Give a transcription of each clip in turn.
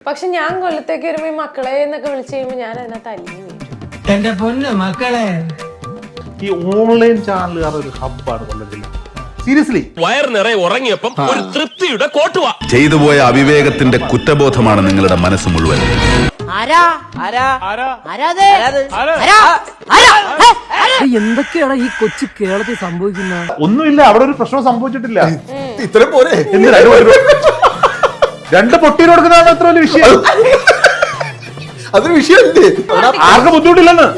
പക്ഷെ ഞാൻ കൊല്ലത്തേക്ക് വരുമ്പോ ഈ മക്കളെ എന്നൊക്കെ വിളിച്ചു കഴിയുമ്പോ ഞാൻ അതിനകത്ത് അലിഞ്ഞു എന്റെ പൊന്ന് മക്കളെ. ഈ ഓൺലൈൻ ചാനലുകാർ ഒരു ഹബ്ബാണ് കൊല്ലത്തിൽ സീരിയസ്ലി വയർ നിറയെ ഉറങ്ങിയപ്പം ഒരു തൃപ്തിയുടെ കോട്ടുവ ചെയ്തുപോയ അവിവേകത്തിന്റെ കുറ്റബോധമാണ് നിങ്ങളുടെ മനസ്സ് മുഴുവൻ. ആരാ? ആരാ? ആരാ? ആരാ? എന്തൊക്കെയാണ് ഈ കൊച്ചു കേരളത്തിൽ സംഭവിക്കുന്ന? ഒന്നുമില്ല അവിടെ ഒരു പ്രശ്നം സംഭവിച്ചിട്ടില്ല. ഇത്രയും പോലെ എന്തിനാ? രണ്ട് പൊട്ടീന് കൊടുക്കുന്നതാണ് അത്ര വലിയ വിഷയം. അതൊരു വിഷയമല്ലേ ആർക്കും ബുദ്ധിമുട്ടില്ലെന്ന്.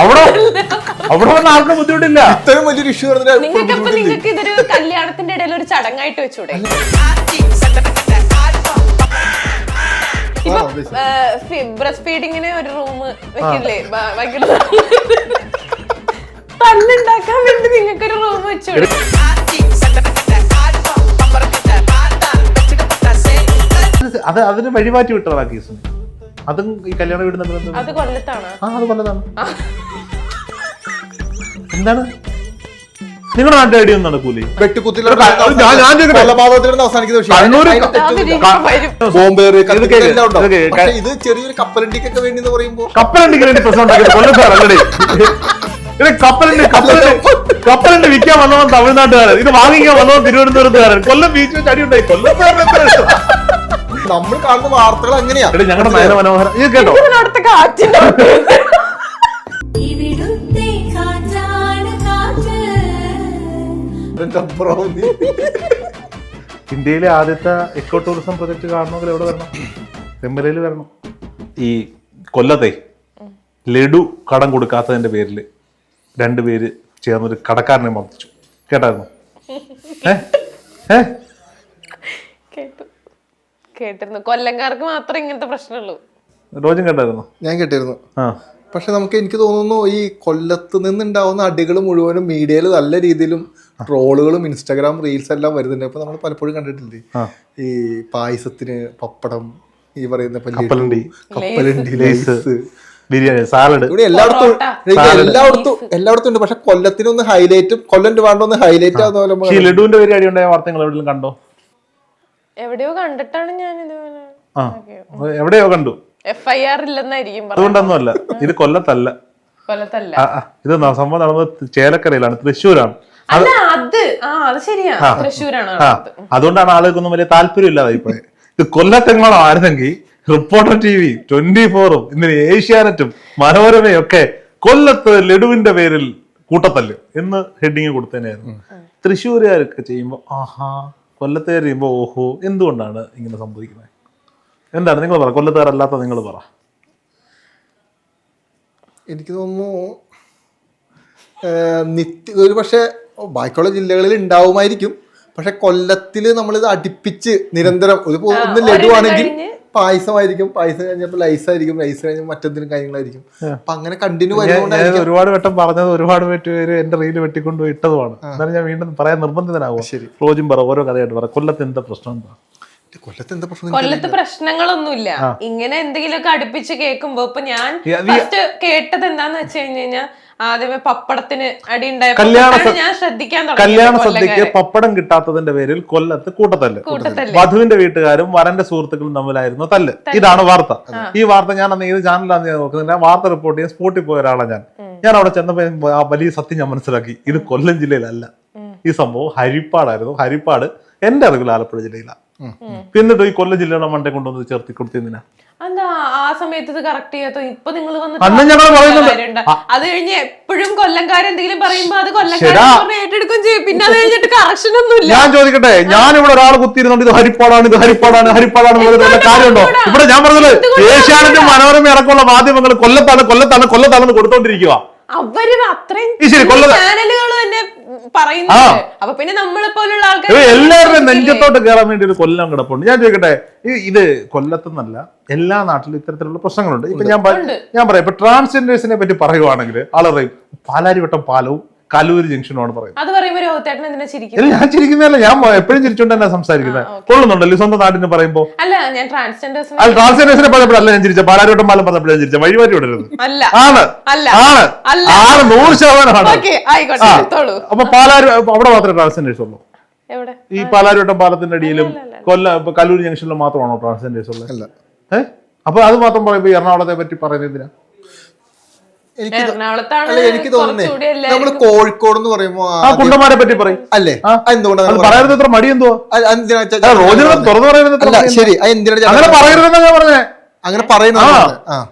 അവിടെ അവിടെ വന്ന ആർക്കും ബുദ്ധിമുട്ടില്ല. ഇത്രയും വലിയൊരു ഇഷ്യൂ നിങ്ങൾക്ക് നിങ്ങൾക്ക് ഇതൊരു കല്യാണത്തിന്റെ ഇടയിൽ ഒരു ചടങ്ങായിട്ട് വെച്ചൂടെ? ഇപ്പൊ ബ്രസ്റ്റ് ഫീഡിങ്ങിന് ഒരു റൂം വെക്കില്ലേ? ബ- ഭയങ്കര തല്ലുണ്ടാക്കാൻ വേണ്ടി നിങ്ങൾക്ക് ഒരു റൂം വെച്ചൂടെ അത് അതിന് വഴിമാറ്റി വിട്ടതാണ് ആ കേസ്. അതും ഈ കല്യാണ വീട് തമ്മിൽ അത് കൊല്ലത്താണ്. ആ അത് കൊല്ലതാണ് എന്താണ്? നിങ്ങളുടെ നാട്ടിൽ അടിയൊന്നും നടക്കൂലേ ഞാൻ- ഞാൻ ചോദിക്കട്ടെ? അവസാനിക്കുന്ന കണ്ണൂര് അതിന് ഇത് കേക്ക്. എല്ലാം ഉണ്ടാവും. ഇത് കേക്ക്. പക്ഷേ ഇത് ചെറിയൊരു കപ്പലണ്ടിക്കൊക്കെ വേണ്ടി എന്ന് പറയുമ്പോ കപ്പലണ്ടിക്ക് വേണ്ടി പ്രശ്നം ഉണ്ടാക്കിയത് കൊല്ലത്താറല്ലേ ഇത് കപ്പലണ്ടി കപ്പലണ്ടി കപ്പലണ്ടി വിൽക്കാൻ വന്നവൻ തമിഴ്നാട്ടുകാരൻ. ഇത് വാങ്ങിക്കാൻ വന്നവൻ തിരുവനന്തപുരത്തുകാരൻ. കൊല്ലം ബീച്ച് വെച്ച് അടി ഉണ്ടായി. കൊല്ലം. നമ്മൾ കാണുന്ന വാർത്തകൾ അങ്ങനെയാ. എടി ഞങ്ങളുടെ നയന മനോഹര ഇത് കേട്ടോ? ഇതിനടുത്ത കാറ്റിന്റെ ഇവിടുത്തെ കാറ്റാണ് കാറ്റ്. എന്റെ. ഇന്ത്യയിലെ ആദ്യത്തെ എക്കോ ടൂറിസം പ്രൊജക്ട് കാണണമെങ്കിൽ എവിടെ വരണം? തെമ്മലയിൽ വരണം. ഈ കൊല്ലത്തെ ലഡു കടം കൊടുക്കാത്തതിന്റെ പേരിൽ രണ്ടുപേര് ചേർന്നൊരു കടക്കാരനെ മർദ്ദിച്ചു. കേട്ടായിരുന്നു? ഏ? ഏ? കേട്ടു. കേട്ടിരുന്നു. കൊല്ലംകാർക്ക് മാത്രമേ ഇങ്ങനത്തെ പ്രശ്നമുള്ളൂ. റോജൻ കേട്ടായിരുന്നു ഞാൻ കേട്ടിരുന്നു. ആ. പക്ഷെ നമുക്ക് എനിക്ക് തോന്നുന്നു ഈ കൊല്ലത്ത് നിന്നുണ്ടാവുന്ന അടികൾ മുഴുവനും മീഡിയയിൽ നല്ല രീതിയിലും ട്രോളുകളും ഇൻസ്റ്റാഗ്രാം റീൽസ് എല്ലാം വരുന്നുണ്ട്. അപ്പൊ നമ്മൾ പലപ്പോഴും കണ്ടിട്ടില്ലേ? ഈ പായസത്തിന് പപ്പടം ഈ പറയുന്ന കപ്പലണ്ടി, കപ്പലണ്ടി ലേസ് ബിരിയാണി സാലഡ്. ഇവിടെ എല്ലായിടത്തും. എല്ലായിടത്തും എല്ലായിടത്തും ഉണ്ട്. പക്ഷെ കൊല്ലത്തിനൊന്ന് ഹൈലൈറ്റും കൊല്ലം രൂപ ഒന്ന് ഹൈലൈറ്റ് ആകുന്ന പോലെ ലഡുവിന്റെ പരിപാടി ഉണ്ടായ വാർത്തകൾ എവിടെയും കണ്ടോ? എവിടെയോ കണ്ടിട്ടാണ് ഞാൻ ഇതുപോലെ ആ എവിടെയോ കണ്ടു. എഫ് ഐ ആർ ഇല്ലെന്നായിരിക്കും അതുകൊണ്ടൊന്നും അതുകൊണ്ടൊന്നുമല്ല. ഇത് കൊല്ലത്തല്ല. കൊല്ലത്തല്ല. ഇത് സംഭവം നടന്നത് ചേലക്കരയിലാണ് തൃശ്ശൂരാണ്. അല്ല അതുകൊണ്ടാണ് ആളുകൾക്കൊന്നും വലിയ താല്പര്യം ഇല്ലാതായി പോയത് ഇത് കൊല്ലത്തെങ്ങാണോ ആയിരുന്നെങ്കിൽ റിപ്പോർട്ടർ ടി വി ട്വന്റി ഫോറും ഇന്നലെ ഏഷ്യാനെറ്റും മനോരമയും ഒക്കെ കൊല്ലത്ത് ലഡുവിന്റെ പേരിൽ കൂട്ടത്തല്ല് എന്ന് ഹെഡിങ് കൊടുത്തതന്നെയായിരുന്നു. തൃശ്ശൂരുകാരൊക്കെ ചെയ്യുമ്പോൾ ആഹാ കൊല്ലത്തുകാർ ചെയ്യുമ്പോൾ ഓഹോ എന്തുകൊണ്ടാണ് ഇങ്ങനെ സംഭവിക്കുന്നത്? എന്താണ് നിങ്ങൾ പറ കൊല്ലത്തുകാരല്ലാത്ത നിങ്ങൾ പറ. എനിക്ക് തോന്നുന്നു നിത്യ ഒരു പക്ഷേ ബാക്കിയുള്ള ജില്ലകളിൽ ഉണ്ടാവുമായിരിക്കും. പക്ഷെ കൊല്ലത്തിൽ ഇത് അടുപ്പിച്ച് നിരന്തരം ഒരു ഒന്ന് ലഡുവാണെങ്കിൽ കഴിഞ്ഞ് പായസമായിരിക്കും. പായസം കഴിഞ്ഞപ്പോൾ ലൈസ് ആയിരിക്കും ലൈസ് കഴിഞ്ഞാൽ മറ്റെന്തെങ്കിലും കാര്യങ്ങളായിരിക്കും. അപ്പൊ അങ്ങനെ കണ്ടിന്യൂ വരുന്നതുകൊണ്ടായിരിക്കും ഒരുപാട് വട്ടം പറഞ്ഞത് ഒരുപാട് പേര് എന്റെ റീൽ വെട്ടിക്കൊണ്ട് ഇട്ടതുമാണ്. എന്നാലും ഞാൻ വീണ്ടും പറയാൻ നിർബന്ധിതനാകും ശരി. റോജും പറ ഓരോ കഥയായിട്ട് പറ. കൊല്ലത്ത് എന്താ പ്രശ്നം എന്താ? കൊല്ലത്ത് എന്താ പ്രശ്നം കൊല്ലത്ത് പ്രശ്നങ്ങളൊന്നുമില്ല. ഇങ്ങനെ എന്തെങ്കിലുമൊക്കെ അടുപ്പിച്ച് കേൾക്കുമ്പോ ഇപ്പൊ ഞാൻ കേട്ടത് എന്താന്ന് വെച്ച് കഴിഞ്ഞ് കഴിഞ്ഞാൽ ആദ്യമേ പപ്പടത്തിന് അടി ഞാൻ ശ്രദ്ധിക്കാൻ കല്യാണ സദ്യക്ക് പപ്പടം കിട്ടാത്തതിന്റെ പേരിൽ കൊല്ലത്ത് കൂട്ടത്തല്ല്. വധുവിന്റെ വീട്ടുകാരും വരന്റെ സുഹൃത്തുക്കളും തമ്മിലായിരുന്നു തല്ല്. ഇതാണ് വാർത്ത. ഈ വാർത്ത ഞാൻ അന്ന് ഏത് ചാനലാണ് ഞാൻ നോക്കുന്നത്? ഞാൻ വാർത്ത റിപ്പോർട്ട് ചെയ്യാൻ സ്പോട്ടിൽ പോയ ഒരാളാണ് ഞാൻ. ഞാൻ അവിടെ ചെന്നപ്പോ ആ വലിയ സത്യം ഞാൻ മനസ്സിലാക്കി. ഇത് കൊല്ലം ജില്ലയിലല്ല. ഈ സംഭവം ഹരിപ്പാടായിരുന്നു. ഹരിപ്പാട് എന്റെ അറിവിൽ ആലപ്പുഴ ജില്ലയിലാണ്. എന്നിട്ട് ഈ കൊല്ല ജില്ലയുടെ മണ്ടെ കൊണ്ടുവന്ന് ചേർത്തി കൊടുത്തതിനാ എന്താ ആ സമയത്ത് ഇത് കറക്റ്റ് ചെയ്യാത്ത? ഇപ്പൊ നിങ്ങൾ പറയുന്നുണ്ട്. അത് കഴിഞ്ഞ് എപ്പോഴും കൊല്ലംകാരെന്തെങ്കിലും പറയുമ്പോ അത് ശരാ. കൊല്ലംകാരെ ഏറ്റെടുക്കും ചെയ്യും. പിന്നെ അത് കഴിഞ്ഞിട്ട് കറക്ഷൻ ഒന്നുമില്ല. ഞാൻ ചോദിക്കട്ടെ ഞാൻ ഇവിടെ ഒരാൾ കുത്തിയിരുന്നുണ്ട് ഇത് ഹരിപ്പാടാണ് ഇത് ഹരിപ്പാടാണ് ഹരിപ്പാടാണ് കാര്യമുണ്ടോ? ഇവിടെ ഞാൻ പറഞ്ഞത് ഏഷ്യാനെറ്റ് മനോരമ അടക്കമുള്ള മാധ്യമങ്ങൾ കൊല്ലത്താണ് കൊല്ലത്താണ് കൊല്ലത്താണെന്ന് കൊടുത്തോണ്ടിരിക്കുക അവർ അത്രയും ചാനലുകൾ തന്നെ പറയുന്നുണ്ട്. അപ്പൊ പിന്നെ നമ്മളെ പോലുള്ള ആൾക്കാർ എല്ലാവരുടെയും നെഞ്ചത്തോട്ട് കയറാൻ വേണ്ടി ഒരു കൊല്ലം കിടപ്പുണ്ട്. ഞാൻ ചോദിക്കട്ടെ ഇത് കൊല്ലത്തുനിന്നല്ല എല്ലാ നാട്ടിലും ഇത്തരത്തിലുള്ള പ്രശ്നങ്ങളുണ്ട്. ഇപ്പൊ ഞാൻ ഞാൻ പറയാം ഇപ്പൊ ട്രാൻസ്ജെൻഡേഴ്സിനെ പറ്റി പറയുവാണെങ്കിൽ ആളറിയും പാലാരിവട്ടം പാലവും കലൂര് ജംഗ്ഷനോട് പറയുന്നത്. ഞാൻ ചിരിക്കുന്നതല്ല ഞാൻ എപ്പോഴും ചിരിച്ചോണ്ട് തന്നെ സംസാരിക്കുന്നത് കൊള്ളുന്നുണ്ടല്ലോ സ്വന്തം നാട്ടിന് പറയുമ്പോ? അല്ല ഞാൻ ട്രാൻസ്ജെൻഡേഴ്സിനെ പറഞ്ഞപ്പോഴല്ല ഞാൻ ചിരിച്ച പാലാരിവട്ടം പാലം പറഞ്ഞപ്പോഴാണ് ചിരിച്ച. വഴിമാറ്റി വിടരുത് അല്ല. ആണ്. അല്ല. ആണ്. അല്ല. ആണ് നൂറ് ശതമാനമാണ് അപ്പൊ പാലാരി അവിടെ മാത്രമേ ട്രാൻസ്ജെൻഡേഴ്സ് ഉള്ളൂ. എവിടെ? ഈ പാലാരിവട്ടം പാലത്തിന്റെ അടിയിലും കൊല്ല കലൂർ കല്ലൂർ ജംഗ്ഷനിലും മാത്രമാണോ ട്രാൻസ്ജെൻഡേഴ്സ് ഉള്ളത്? അപ്പൊ അത് മാത്രം പറയുമ്പോ എറണാകുളത്തെ പറ്റി പറയുന്നതിനാ എന്തിനാ? എനിക്ക് അല്ല എനിക്ക് തോന്നുന്നേ നമ്മൾ കോഴിക്കോട് എന്ന് പറയുമ്പോ ആ കുണ്ടന്മാരെ പറ്റി പറയും. അല്ലേ. എന്തുകൊണ്ടാണ് പറയരുത് ഇത്ര മടി റോജിന് തുറന്നു പറയുന്നത് ശരി അങ്ങനെ പറയരുതെന്നാ ഞാൻ പറഞ്ഞേ. അങ്ങനെ പറയുന്നത്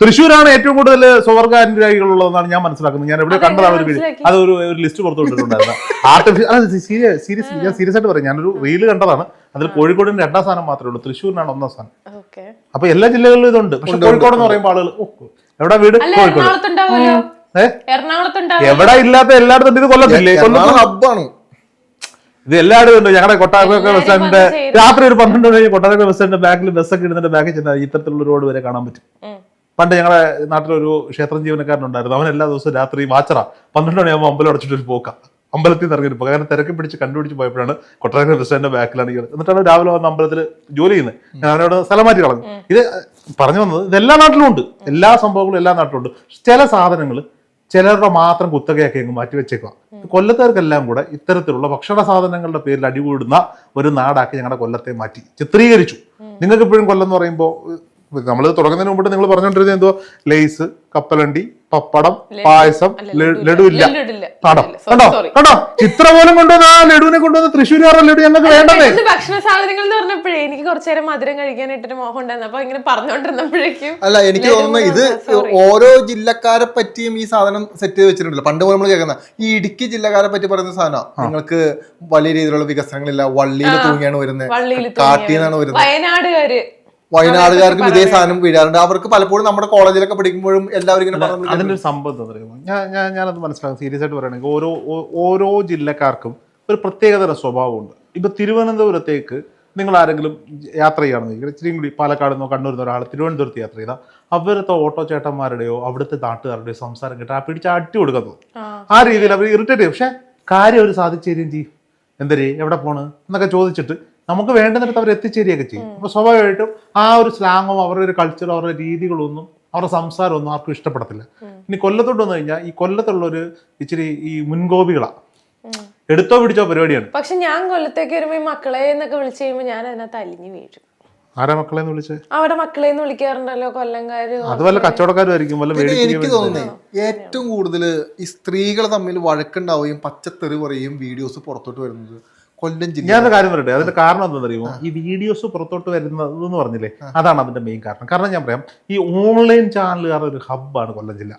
തൃശ്ശൂരാണ് ഏറ്റവും കൂടുതൽ സ്വർഗാനുരാഗികളുള്ളതെന്നാണ് ഞാൻ മനസ്സിലാക്കുന്നത്. ഞാൻ എവിടെ കണ്ടതാണ് ഒരു വീഡിയോ അത് ഒരു ഒരു ലിസ്റ്റ് പുറത്തു വിട്ടിട്ടുണ്ടായിരുന്നു. ആർട്ടിഫിഷ്യൽ സീരിയസ് സീരിയസ് ഞാൻ സീരിയസ് ആയിട്ട് പറയാം. ഞാനൊരു റീൽ കണ്ടതാണ്. അതിൽ കോഴിക്കോടിന് രണ്ടാം സ്ഥാനം മാത്രമേ ഉള്ളൂ. തൃശ്ശൂരിനാണ് ഒന്നാം സ്ഥാനം. ഓക്കെ. അപ്പൊ എല്ലാ ജില്ലകളിലും ഇതുണ്ട്. പക്ഷെ കോഴിക്കോട് എന്ന് പറയുമ്പോൾ ആളുകൾ എവിടെ വീട്? അല്ല കോഴിക്കോട്. എവിടെ ഇല്ലാത്ത എല്ലായിടത്തും ഉണ്ട്. ഇത് കൊല്ലത്തില്ലേ? കൊല്ലത്ത് ഹബ്ബാണ്. ഇത് എല്ലായിടത്തും ഉണ്ട്. ഞങ്ങളുടെ കൊട്ടാരക്കര ബസ് സ്റ്റാൻഡിന്റെ രാത്രി ഒരു പന്ത്രണ്ട് മണി കൊട്ടാരക്കര ബസ് സ്റ്റാൻഡിന്റെ ബാക്കിൽ ബസ്സൊക്കെ ഇടുന്നതിന്റെ ബാക്കിൽ ചെന്നാൽ ഇത്തരത്തിലുള്ള റോഡ് വരെ കാണാൻ പറ്റും. പണ്ട് ഞങ്ങളുടെ നാട്ടിലൊരു ക്ഷേത്രം ജീവനക്കാരനുണ്ടായിരുന്നു. അവൻ എല്ലാ ദിവസവും രാത്രി വാച്ചറ. പന്ത്രണ്ട് മണിയാകുമ്പോൾ അമ്പലം അടച്ചിട്ട് ഒരു പോക്ക. അമ്പലത്തിൽ നിന്ന് ഇറങ്ങിയിരുന്നു. കാരണം തിരക്ക് പിടിച്ച് കണ്ടുപിടിച്ച് പോയപ്പോഴാണ് കൊട്ടാരക്കര ബസ് സ്റ്റാൻഡിന്റെ ബാക്കിലാണ് എന്നിട്ടാണ് രാവിലെ വന്ന അമ്പലത്തിൽ ജോലി ചെയ്യുന്നത്. ഞാൻ അവിടെ സ്ഥലം മാറ്റി കളഞ്ഞു. ഇത് പറഞ്ഞു വന്നത് ഇത് എല്ലാ നാട്ടിലും ഉണ്ട്. എല്ലാ സംഭവങ്ങളും എല്ലാ നാട്ടിലും ഉണ്ട്. ചില സാധനങ്ങൾ ചിലരുടെ മാത്രം കുത്തകയൊക്കെ അങ്ങ് മാറ്റി വെച്ചേക്കുക കൊല്ലത്തുകാർക്കെല്ലാം കൂടെ ഇത്തരത്തിലുള്ള ഭക്ഷണ സാധനങ്ങളുടെ പേരിൽ അടികൂടുന്ന ഒരു നാടാക്കി ഞങ്ങളുടെ കൊല്ലത്തെ മാറ്റി. ചിത്രീകരിച്ചു. നിങ്ങൾക്ക് ഇപ്പോഴും കൊല്ലം എന്ന് പറയുമ്പോൾ നമ്മൾ തുടങ്ങുന്നതിന് മുമ്പ് നിങ്ങൾ പറഞ്ഞുകൊണ്ടിരുന്നത് എന്തോ ലേസ് കപ്പലണ്ടി പപ്പടം പായസം ലഡു ഇല്ല. ലഡു ഇല്ല. കണ്ടോ? കണ്ടോ. കണ്ടോ? ചിത്ര പോലും കൊണ്ടുവന്ന ആ ലഡുവിനെ കൊണ്ടുവന്ന തൃശ്ശൂരുകാരുടെ ലഡു ഞങ്ങൾക്ക് വേണ്ടതേ ഭക്ഷണ സാധനങ്ങൾ എന്ന് പറഞ്ഞപ്പോഴേ എനിക്ക് കുറച്ചു നേരം മധുരം കഴിക്കാനായിട്ടൊരു മോഹം ഉണ്ടായിരുന്നു. അപ്പൊ ഇങ്ങനെ പറഞ്ഞോണ്ടിരുന്നപ്പോഴേക്കും അല്ല എനിക്ക് തോന്നുന്നു തോന്നുന്നത് ഇത് ഓരോ ജില്ലക്കാരെ പറ്റിയും ഈ സാധനം സെറ്റ് ചെയ്ത് വെച്ചിട്ടുണ്ടല്ലോ. പണ്ട് പോലും നമ്മൾ കേൾക്കുന്ന ഈ ഇടുക്കി ജില്ലക്കാരെ പറ്റി പറയുന്ന സാധനം നിങ്ങൾക്ക് വലിയ രീതിയിലുള്ള വികസനങ്ങളില്ല. വള്ളിയിൽ തൂങ്ങിയാണ് വരുന്നത് കാട്ടിന്നാണ് വരുന്നത് വയനാടുകാര്. വയനാടുകാർക്കും ഇതേ സാധനം വീഴാറുണ്ട്. അവർക്ക് പലപ്പോഴും നമ്മുടെ കോളേജിലൊക്കെ പഠിക്കുമ്പോഴും എല്ലാവരും ഇങ്ങനെ പറഞ്ഞു അതിന്റെ ഒരു സംഭവം എന്താ പറയുക? ഞാൻ ഞാൻ ഞാനത് മനസ്സിലാക്കും. സീരിയസ് ആയിട്ട് പറയുകയാണെങ്കിൽ ഓരോ ഓരോ ജില്ലക്കാർക്കും ഒരു പ്രത്യേകതര സ്വഭാവമുണ്ട്. ഇപ്പൊ തിരുവനന്തപുരത്തേക്ക് നിങ്ങൾ ആരെങ്കിലും യാത്ര ചെയ്യുകയാണെന്ന് ഇച്ചിരി കൂടി പാലക്കാട് നിന്നോ കണ്ണൂരിൽ നിന്നോ ഒരാൾ തിരുവനന്തപുരത്ത് യാത്ര ചെയ്താൽ അവരത്തെ ഓട്ടോ ചേട്ടന്മാരുടെയോ അവിടുത്തെ നാട്ടുകാരുടെയോ സംസാരം കേട്ട് ആ പിടിച്ച് അട്ടി കൊടുക്കുന്നു ആ. രീതിയിൽ അവർ ഇറിറ്റേറ്റ് ചെയ്യും. പക്ഷെ കാര്യം അവർ സാധിച്ചു തരികയും ചെയ്യും? എന്തരേ? എവിടെ പോണ്? എന്നൊക്കെ ചോദിച്ചിട്ട് നമുക്ക് വേണ്ടുന്നിടത്ത് അവർ എത്തിച്ചേരുകയൊക്കെ ചെയ്യും. അപ്പൊ സ്വാഭാവികമായിട്ടും ആ ഒരു സ്ലാങ്ങോ അവരുടെ ഒരു കൾച്ചറോ അവരുടെ രീതികളൊന്നും അവരുടെ സംസാരമൊന്നും ആർക്കും ഇഷ്ടപ്പെടത്തില്ല. ഇനി കൊല്ലത്തോട്ട് വന്നു കഴിഞ്ഞാൽ ഈ കൊല്ലത്തുള്ള ഒരു ഇച്ചിരി ഈ മുൻകോപികളാ. എടുത്തോ പിടിച്ചോ പരിപാടിയാണ്. പക്ഷെ ഞാൻ കൊല്ലത്തേക്ക് വരുമ്പോ ഈ മക്കളെ എന്നൊക്കെ വിളിച്ചു കഴിയുമ്പോ ഞാൻ അതിനകത്ത് അലിഞ്ഞു വീഴും. ആരാ മക്കളെ വിളിച്ചേ? അവിടെ മക്കളെ വിളിക്കാറുണ്ടല്ലോ കൊല്ലംകാര് അത് വല്ല വല്ല എനിക്ക് തോന്നുന്നേ ഏറ്റവും കൂടുതൽ ഈ സ്ത്രീകൾ തമ്മിൽ വഴക്കുണ്ടാവുകയും പച്ചത്തെറി പറയുകയും വീഡിയോസ് പുറത്തോട്ട് വരുന്നത് കൊല്ലം ജില്ല ഞാനൊരു കാര്യം പറയട്ടെ? അതിന്റെ കാരണം എന്താണെന്ന് അറിയുമോ ഈ വീഡിയോസ് പുറത്തോട്ട് വരുന്നത് എന്ന് പറഞ്ഞില്ലേ അതാണ് അതിന്റെ മെയിൻ കാരണം. കാരണം ഞാൻ പറയാം ഈ ഓൺലൈൻ ചാനലുകാരുടെ ഒരു ഹബ്ബാണ് കൊല്ലം ജില്ല.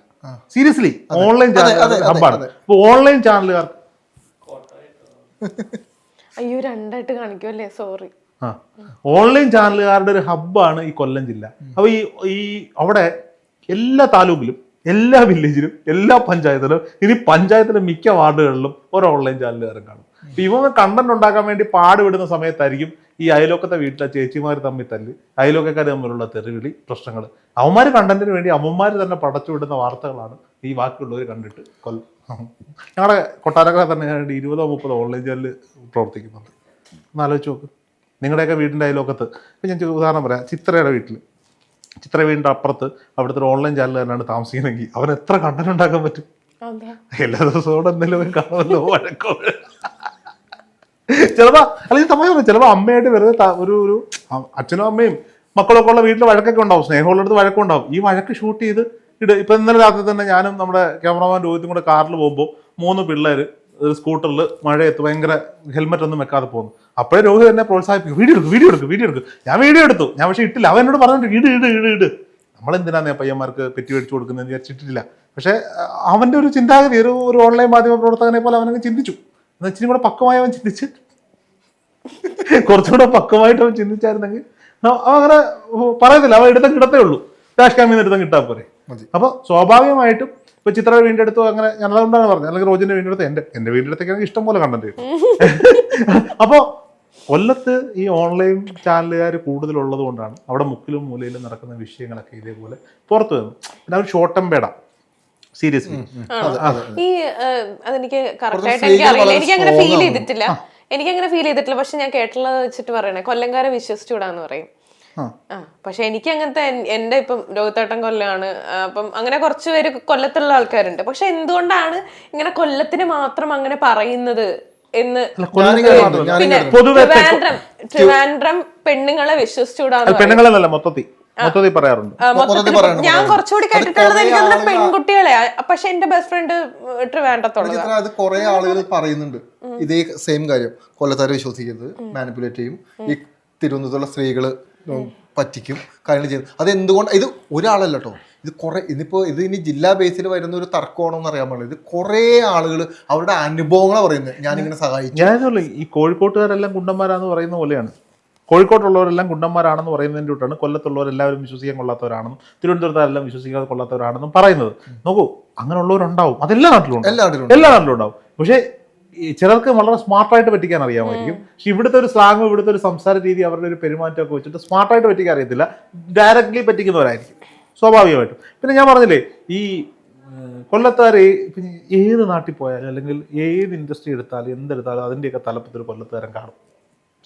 സീരിയസ്ലി ഓൺലൈൻ ചാനൽ ഹബ്ബാണ് അപ്പൊ ഓൺലൈൻ ചാനലുകാർ അയ്യോ രണ്ടായിട്ട് കാണിക്കുമല്ലേ സോറി ആ. ഓൺലൈൻ ചാനലുകാരുടെ ഒരു ഹബ്ബാണ് ഈ കൊല്ലം ജില്ല. അപ്പൊ ഈ ഈ അവിടെ എല്ലാ താലൂക്കിലും എല്ലാ വില്ലേജിലും എല്ലാ പഞ്ചായത്തിലും ഇനി പഞ്ചായത്തിലെ മിക്ക വാർഡുകളിലും ഒരു ഓൺലൈൻ ചാനലുകാരൻ കാണും. ഇവ കണ്ടന്റ് ഉണ്ടാക്കാൻ വേണ്ടി പാടുവിടുന്ന സമയത്തായിരിക്കും ഈ അയലോക്കത്തെ വീട്ടിലെ ചേച്ചിമാർ തമ്മിൽ തല്ല് അയലോക്കക്കാർ തമ്മിലുള്ള തെറിവിളി പ്രശ്നങ്ങൾ അവന്മാർ കണ്ടന്റിന് വേണ്ടി അമ്മമാർ തന്നെ പടച്ചുവിടുന്ന വാർത്തകളാണ് ഈ ബാക്കിയുള്ളവർ കണ്ടിട്ട് കൊല്ലം ഞങ്ങളുടെ കൊട്ടാരക്കര തന്നെ ഏതാണ്ട് ഇരുപതോ മുപ്പതോ ഓൺലൈൻ ചാനൽ പ്രവർത്തിക്കുന്നുണ്ട്. ഒന്ന് ആലോചിച്ച് നോക്ക്. നിങ്ങളുടെയൊക്കെ വീടിന്റെ അയലോക്കത്ത് ഇപ്പം ഞാൻ ഉദാഹരണം പറയാം ചിത്രയുടെ വീട്ടിൽ ചിത്ര വീടിന്റെ അപ്പുറത്ത് അവിടുത്തെ ഒരു ഓൺലൈൻ തന്നെയാണ് താമസിക്കുന്നതെങ്കിൽ അവൻ എത്ര കണ്ടന്റ് ഉണ്ടാക്കാൻ പറ്റും? എല്ലാ ദിവസവും എന്തെങ്കിലും കാണുമല്ലോ വഴക്കോ ചിലപ്പോ അല്ലെങ്കിൽ തമാശ ചിലപ്പോ അമ്മയായിട്ട് വെറുതെ ഒരു ഒരു അച്ഛനും അമ്മയും മക്കളൊക്കെ ഉള്ള വീട്ടിൽ വഴക്കൊക്കെ ഉണ്ടാവും. സ്നേഹമുള്ളടത്ത് വഴക്കുണ്ടാവും ഈ വഴക്ക് ഷൂട്ട് ചെയ്ത് ഇട്. ഇപ്പൊ ഇന്നലെ രാത്രി തന്നെ ഞാനും നമ്മുടെ ക്യാമറമാൻ രോഹിത്തും കൂടെ കാറിൽ പോകുമ്പോൾ മൂന്ന് പിള്ളേര് ഒരു സ്കൂട്ടറിൽ മഴയത്ത് ഭയങ്കര ഹെൽമെറ്റ് ഒന്നും വെക്കാതെ പോകുന്നു. അപ്പോഴേ രോഹിത് എന്നെ പ്രോത്സാഹിപ്പിക്കും. വീഡിയോ എടുക്കും വീഡിയോ എടുക്കും വീഡിയോ എടുക്കും. ഞാൻ വീഡിയോ എടുത്തു. ഞാൻ പക്ഷേ ഇട്ടില്ല. അവൻ എന്നോട് പറഞ്ഞിട്ട് ഇട് ഇട് ഇട് ഇട്. നമ്മൾ എന്തിനാണ് പയ്യന്മാർക്ക് പെറ്റി മേടിച്ചു കൊടുക്കുന്നത് വിചാരിച്ചിട്ടില്ല. പക്ഷെ അവന്റെ ഒരു ചിന്താഗതി ഒരു ഒരു ഓൺലൈൻ മാധ്യമ പ്രവർത്തകനെ പോലെ അവനങ്ങ് ചിന്തിച്ചു. എന്നാൽ ഇച്ചിരി കൂടെ പക്വമായി അവൻ ചിന്തിച്ച്. കുറച്ചുകൂടെ പക്വമായിട്ട് അവൻ ചിന്തിച്ചായിരുന്നെങ്കിൽ അങ്ങനെ പറയത്തില്ല. അവൻ എടുത്ത കിടത്തേ ഉള്ളൂ. ക്യാഷ് ക്യാമ്പിൽ നിന്ന് എടുത്ത കിട്ടാൻ പോരെ. അപ്പൊ സ്വാഭാവികമായിട്ടും ഇപ്പൊ ചിത്ര വീണ്ടെടുത്തു അങ്ങനെ ഞാൻ അതുകൊണ്ടാണ് പറഞ്ഞത്. അല്ലെങ്കിൽ റോജിന്റെ വീണ്ടെടുത്ത് എന്റെ എന്റെ വീണ്ടെടുത്തേക്കാണെങ്കിൽ ഇഷ്ടം പോലെ കണ്ടന്റ് അപ്പോ കൊല്ലത്ത് ഈ ഓൺലൈൻ ചാനലുകാർ കൂടുതലുള്ളത് കൊണ്ടാണ് അവിടെ മുക്കിലും മൂലയിലും നടക്കുന്ന വിഷയങ്ങളൊക്കെ ഇതേപോലെ പുറത്തു വരുന്നത് പിന്നെ അവർ ഷോർട്ടം പേട സീരിയസ്ലി ഈ അതെനിക്ക് കറക്റ്റായിട്ട് എനിക്ക് അറിയില്ല എനിക്ക് അങ്ങനെ ഫീൽ ചെയ്തിട്ടില്ല. എനിക്ക് അങ്ങനെ ഫീൽ ചെയ്തിട്ടില്ല. പക്ഷെ ഞാൻ കേട്ടുള്ളത് വെച്ചിട്ട് പറയണേ. കൊല്ലംകാരെ വിശ്വസിച്ചുകൂടാന്ന് പറയും. ആ. പക്ഷെ എനിക്ക് അങ്ങനത്തെ എന്റെ ഇപ്പം രോഗത്തോട്ടം കൊല്ലാണ്. അപ്പം അങ്ങനെ കുറച്ച് പേര് കൊല്ലത്തുള്ള ആൾക്കാരുണ്ട്. പക്ഷെ എന്തുകൊണ്ടാണ് ഇങ്ങനെ കൊല്ലത്തിന് മാത്രം അങ്ങനെ പറയുന്നത് എന്ന് പൊതുവെ ട്രിവാൻഡ്രം ട്രിവാൻഡ്രം പെണ്ണുങ്ങളെ വിശ്വസിച്ചുകൂടാന്ന് പറയും. പെണ്ണുങ്ങളല്ല മൊത്തത്തിൽ. മൊത്തത്തിൽ പറയാറുണ്ട്. മൊത്തത്തിൽ മൊത്തത്തിൽ ഞാൻ. കുറച്ചുകൂടി കേട്ടിട്ടുള്ളത് എനിക്ക് പെൺകുട്ടികളെ. പക്ഷെ എന്റെ ബെസ്റ്റ് ഫ്രണ്ട് വേണ്ടത്തോളം അത് കുറെ ആളുകൾ പറയുന്നുണ്ട്. ഇതേ സെയിം കാര്യം. കൊല്ലത്താരെ വിശ്വസിക്കരുത് മാനിപ്പുലേറ്റ് ചെയ്യും. ഈ തിരുവനന്തപുരത്തുള്ള സ്ത്രീകൾ പറ്റിക്കും കാര്യങ്ങൾ ചെയ്യും. അത് എന്തുകൊണ്ട് ഇത് ഒരാളല്ല കേട്ടോ ഇത് കുറെ ഇതിപ്പോ ഇത് ഇനി ജില്ലാ ബേസിൽ വരുന്ന ഒരു തർക്കമാണോന്ന് അറിയാൻ പാടില്ല. ഇത് കുറെ ആളുകൾ അവരുടെ അനുഭവങ്ങളാണ് പറയുന്നത്. ഞാനിങ്ങനെ സഹായിക്കും ഞാനല്ല ഈ കോഴിക്കോട്ടുകാരെല്ലാം കുണ്ടന്മാരാന്ന് പറയുന്ന പോലെയാണ്. കോഴിക്കോട്ടുള്ളവരെല്ലാം കുണ്ടന്മാരാണെന്ന് പറയുന്നതിന്റെ കൂട്ടാണ് കൊല്ലത്തുള്ളവരെല്ലാവരും വിശ്വസിക്കാൻ കൊള്ളാത്തവരാണെന്നും തിരുവനന്തപുരത്താരെല്ലാം വിശ്വസിക്കാതെ കൊള്ളാത്തവരാണെന്നും പറയുന്നത്. നോക്കൂ അങ്ങനെയുള്ളവരുണ്ടാവും. അതെല്ലാ നാട്ടിലും. എല്ലാ നാട്ടിലും എല്ലാ നാട്ടിലും ഉണ്ടാവും പക്ഷേ ഈ ചിലർക്ക് വളരെ സ്മാർട്ടായിട്ട് പറ്റിക്കാൻ അറിയാമായിരിക്കും. പക്ഷെ ഇവിടുത്തെ ഒരു സ്ലാങ്ങും ഇവിടുത്തെ ഒരു സംസാര രീതി അവരുടെ ഒരു പെരുമാറ്റമൊക്കെ വെച്ചിട്ട് സ്മാർട്ടായിട്ട് പറ്റിക്കാൻ അറിയത്തില്ല. ഡയറക്റ്റ്ലി പറ്റിക്കുന്നവരായിരിക്കും. സ്വാഭാവികമായിട്ടും. പിന്നെ ഞാൻ പറഞ്ഞില്ലേ ഈ കൊല്ലത്തുകാർ ഏത് നാട്ടിൽ പോയാലും അല്ലെങ്കിൽ ഏത് ഇൻഡസ്ട്രി എടുത്താലും എന്തെടുത്താലും അതിന്റെയൊക്കെ തലപ്പത്തൊരു കൊല്ലത്തുകാരൻ കാണും.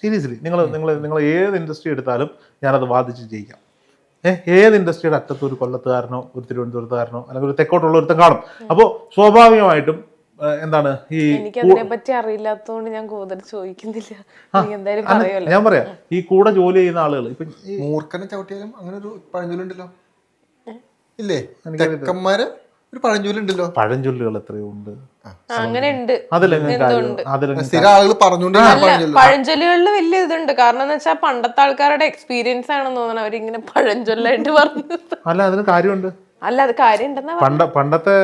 സീരിയസ്ലി നിങ്ങൾ നിങ്ങൾ നിങ്ങൾ ഏത് ഇൻഡസ്ട്രി എടുത്താലും ഞാനത് വാദിച്ച് ജയിക്കാം. ഏഹ് ഏത് ഇൻഡസ്ട്രിയുടെ അറ്റത്ത് ഒരു കൊല്ലത്തുകാരനോ ഒരു തിരുവനന്തപുരത്തുകാരനോ അല്ലെങ്കിൽ ഒരു തെക്കോട്ടുള്ള ഒരുത്തം കാണും അപ്പോൾ സ്വാഭാവികമായിട്ടും എന്താണ് ഈ പറ്റി അറിയില്ലാത്തതുകൊണ്ട് ഞാൻ കൂടുതൽ ചോദിക്കുന്നില്ല. എനിക്ക് എന്തായാലും അല്ല, ഞാൻ പറയാം. ഈ കൂടെ ജോലി ചെയ്യുന്ന ആളുകൾ ഇപ്പൊ മൂർഖനെ ചവിട്ടിയാലും അങ്ങനെ ഒരു പഴഞ്ചൊല്ലുണ്ടല്ലോ. ഇല്ലേ? തെക്കന്മാര് ഒരു പഴഞ്ചൊല്ലുണ്ടല്ലോ. പഴഞ്ചൊല്ലുകൾ എത്രയോ ഉണ്ട്. അങ്ങനെ ഉണ്ട് സ്ഥിരം ആളുകൾ പഴഞ്ചൊല്ലുകളിൽ വലിയ ഇതുണ്ട്. കാരണം എന്ന് വെച്ചാൽ പണ്ടത്തെ ആൾക്കാരുടെ എക്സ്പീരിയൻസ് ആണെന്ന് തോന്നണം അവരിങ്ങനെ പഴഞ്ചൊല്ലായിട്ട് പറഞ്ഞത്. അല്ല അതിന് കാര്യമുണ്ട്. അല്ല അത് കാര്യം ഉണ്ടെന്നാ പണ്ട പണ്ടത്തെ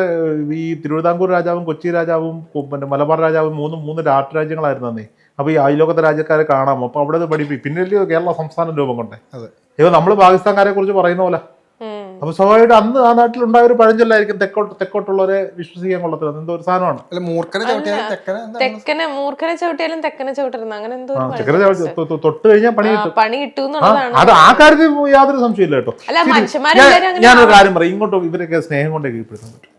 ഈ തിരുവിതാംകൂർ രാജാവും കൊച്ചി രാജാവും പിന്നെ മലബാർ രാജാവും മൂന്ന് മൂന്ന് രാഷ്ട്രരാജ്യങ്ങളായിരുന്നു അന്നേ. അപ്പൊ ഈ അയലോകത്തെ രാജ്യക്കാരെ കാണാം. അപ്പൊ അവിടെ പഠിപ്പിക്കും പിന്നെ കേരള സംസ്ഥാന രൂപം കൊണ്ടേ. അതെ. ഇപ്പൊ നമ്മൾ പാകിസ്ഥാൻകാരെ കുറിച്ച് പറയുന്ന പോലെ. അപ്പൊ സ്വാഭാവികമായിട്ട് അന്ന് ആ നാട്ടിൽ ഉണ്ടായ ഒരു പഴഞ്ചൊല്ലായിരിക്കും തെക്കോട്ട് തെക്കോട്ടുള്ളവരെ വിശ്വസിക്കാൻ കൊള്ളത്തില്ല. എന്തോ ഒരു സാധനമാണ്. തെക്കനെ മൂർഖനെ ചവിട്ടിയാലും തെക്കനെ ചവിട്ടരുന്നു അങ്ങനെ എന്തോ തൊട്ട് കഴിഞ്ഞാൽ പണി കിട്ടും. പണി കിട്ടും അത് ആ കാര്യത്തിൽ യാതൊരു സംശയമില്ല കേട്ടോ. ഞാനൊരു കാര്യം പറയും. ഇങ്ങോട്ട് ഇവരൊക്കെ സ്നേഹം കൊണ്ടേ കീഴ്പ്പെടുത്താൻ പറ്റും.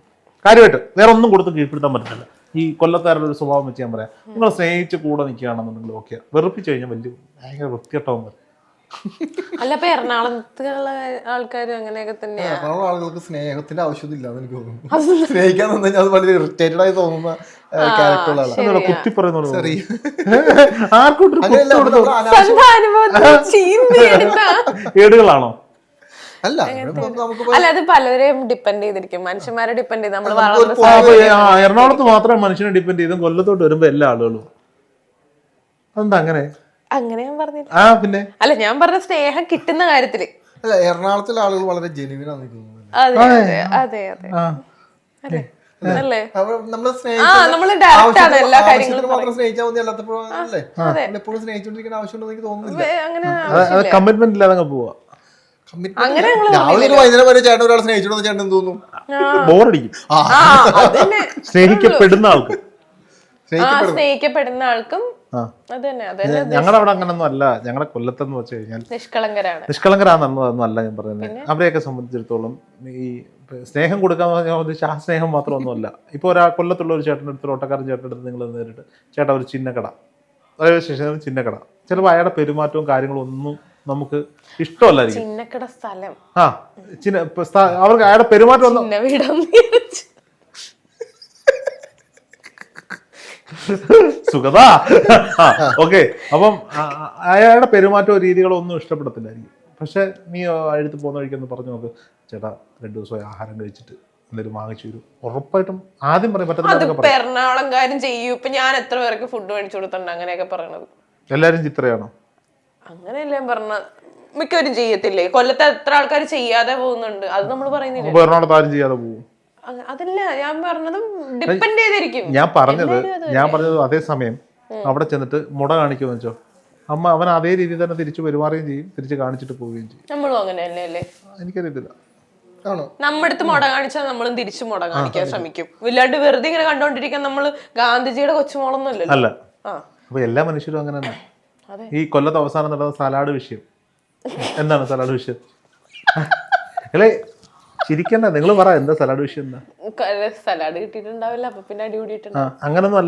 കാര്യമായിട്ട് വേറെ ഒന്നും കൊടുത്ത് കീഴ്പ്പെടുത്താൻ പറ്റില്ല ഈ കൊല്ലത്താരുടെ ഒരു സ്വഭാവം വെച്ച് ഞാൻ പറയാം. നിങ്ങൾ സ്നേഹിച്ച് കൂടെ നിൽക്കുകയാണെന്നുണ്ടെങ്കിൽ ഓക്കെ വെറുപ്പിച്ച് കഴിഞ്ഞാൽ വലിയ ഭയങ്കര വൃത്തികെട്ടവും മതി അല്ല ഇപ്പൊ എറണാകുളത്തുള്ള ആൾക്കാരും അങ്ങനെയൊക്കെ തന്നെയാ? എറണാകുളം ആളുകൾക്ക് സ്നേഹത്തിന്റെ ആവശ്യമില്ല എന്ന് എനിക്ക് തോന്നുന്നു സ്നേഹിക്കാൻ കഴിഞ്ഞാൽ അത് വളരെ ഇറിറ്റേറ്റഡ് ആയി തോന്നുന്ന ശരിയാ. കുത്തി പറയുന്ന Sorry. ആർക്കും. ഏടുകളാണോ? അല്ല ഇവിടെ നമുക്ക് അല്ല അത് പലരെയും ഡിപ്പെൻഡ് ചെയ്തിരിക്കും. മനുഷ്യന്മാരെ ഡിപ്പെൻഡ് ചെയ്ത് നമ്മൾ എറണാകുളത്ത് മാത്രമേ മനുഷ്യനെ ഡിപ്പെൻഡ് ചെയ്തും കൊല്ലത്തോട്ട് വരുമ്പോ എല്ലാ ആളുകളും. അതെന്താ അങ്ങനെ? അങ്ങനെ ഞാൻ പറഞ്ഞില്ല. ആ പിന്നെ? അല്ല ഞാൻ പറഞ്ഞ സ്നേഹം കിട്ടുന്ന കാര്യത്തിൽ. അല്ല എറണാകുളത്തിലെ ആളുകൾ വളരെ ജെനുവിൻ ആണ് അതെ അതെ അതെ അതെ. അല്ലേ? കമ്മിറ്റ്മെന്റ് ഇല്ലാതെ പോവാ. രാവിലെ വൈകുന്നേരം വരെ ചേട്ടൻ ഒരാൾ സ്നേഹിച്ചോണ്ടെന്ന് ചേട്ടൻ എന്ത് തോന്നുന്നു? ബോറടിക്കും ആ ആ സ്നേഹിക്കപ്പെടുന്ന ആൾക്ക്. സ്നേഹിക്കപ്പെടുന്ന ആൾക്കും ഞങ്ങളുടെ അവിടെ അങ്ങനൊന്നും അല്ല. ഞങ്ങളെ കൊല്ലത്തെന്ന് വെച്ച് കഴിഞ്ഞാൽ നിഷ്കളങ്കരാണ്. നിഷ്കളങ്കരാണെന്നൊന്നും അല്ല ഞാൻ പറയുന്നത്. അവരെയൊക്കെ സംബന്ധിച്ചിടത്തോളം ഈ സ്നേഹം കൊടുക്കാൻ ഉദ്ദേശിച്ച ആ സ്നേഹം മാത്രമൊന്നുമല്ല. ഇപ്പോൾ ഒരാ കൊല്ലത്തുള്ള ഒരു ചേട്ടന്റെ അടുത്ത് ഓട്ടക്കാരൻ ചേട്ടന്റെ അടുത്ത് നിങ്ങൾ നേരിട്ട് ചേട്ടാ ഒരു ചിന്നക്കട. റെയിൽവേ സ്റ്റേഷനിൽ ചിന്നക്കട. ചിലപ്പോൾ അയാളുടെ പെരുമാറ്റവും കാര്യങ്ങളും ഒന്നും നമുക്ക് ഇഷ്ടമല്ലായിരിക്കും. ചിന്നക്കട സ്ഥലം. ആ ചിന്ന ഇപ്പൊ അവർക്ക് അയാളുടെ പെരുമാറ്റം ഒന്നും ആ ഓക്കെ. അപ്പം അയാളുടെ പെരുമാറ്റ രീതികളോ ഒന്നും ഇഷ്ടപ്പെടത്തില്ലായിരിക്കും. പക്ഷെ നീ എഴുത്ത് പോകുന്ന വഴിക്കൊന്ന് പറഞ്ഞു നോക്ക്. ചേട്ടാ രണ്ടു ദിവസമായി ആഹാരം കഴിച്ചിട്ട് എന്തെങ്കിലും വാങ്ങിച്ചു തരും. ഉറപ്പായിട്ടും ആദ്യം പറയും പറ്റത്തില്ല എറണാകുളം കാര്യം ചെയ്യൂ. ഇപ്പൊ ഞാൻ എത്ര പേർക്ക് ഫുഡ് മേടിച്ചു കൊടുത്തിട്ടുണ്ട് അങ്ങനെയൊക്കെ പറയണത്. എല്ലാരും ചിത്രയാണോ? അങ്ങനെയല്ലേ പറഞ്ഞ. മിക്കവരും ചെയ്യത്തില്ലേ? കൊല്ലത്തെ എത്ര ആൾക്കാർ ചെയ്യാതെ പോകുന്നുണ്ട്. അത് നമ്മൾ പറയുന്നില്ല എറണാകുളത്ത് ആരും ചെയ്യാതെ പോകും. അതല്ല ഞാൻ പറഞ്ഞത് ഡിപ്പെൻഡ് ചെയ്തിരിക്കും. ഞാൻ പറഞ്ഞത് ഞാൻ പറഞ്ഞത് അതേസമയം അവിടെ ചെന്നിട്ട് മുട കാണിക്കുമെന്ന് വെച്ചോ? അമ്മ അവൻ അതേ രീതിയിൽ തന്നെ തിരിച്ചു പെരുമാറുകയും ചെയ്യും തിരിച്ചു കാണിച്ചിട്ട് പോവുകയും ചെയ്യും. നമ്മളും അങ്ങനെ അല്ലേ? എനിക്കറിയത്തില്ല. ആണോ? നമ്മുടെ അടുത്ത് മുട കാണിച്ചാൽ നമ്മളും തിരിച്ചു മുട കാണിക്കാൻ ശ്രമിക്കും. ഇല്ലാണ്ട് വെറുതെ ഇങ്ങനെ കണ്ടോണ്ടിരിക്കാൻ നമ്മൾ ഗാന്ധിജിയുടെ കൊച്ചുമോളൊന്നും അല്ല. അപ്പൊ എല്ലാ മനുഷ്യരും അങ്ങനെ തന്നെ. ഈ കൊല്ലത്ത് അവസാനം നടന്ന സലാഡ് വിഷയം. എന്താണ് സലാഡ് വിഷയം? അല്ലേ ചിരിക്കണ്ട നിങ്ങൾ പറ എന്താ സലാഡ് വിഷയം എന്താ? സലാഡ് കിട്ടിയിട്ടുണ്ടാവില്ല അപ്പൊ പിന്നെ അടി കൂടിയിട്ടുണ്ട്. ആ അങ്ങനൊന്നും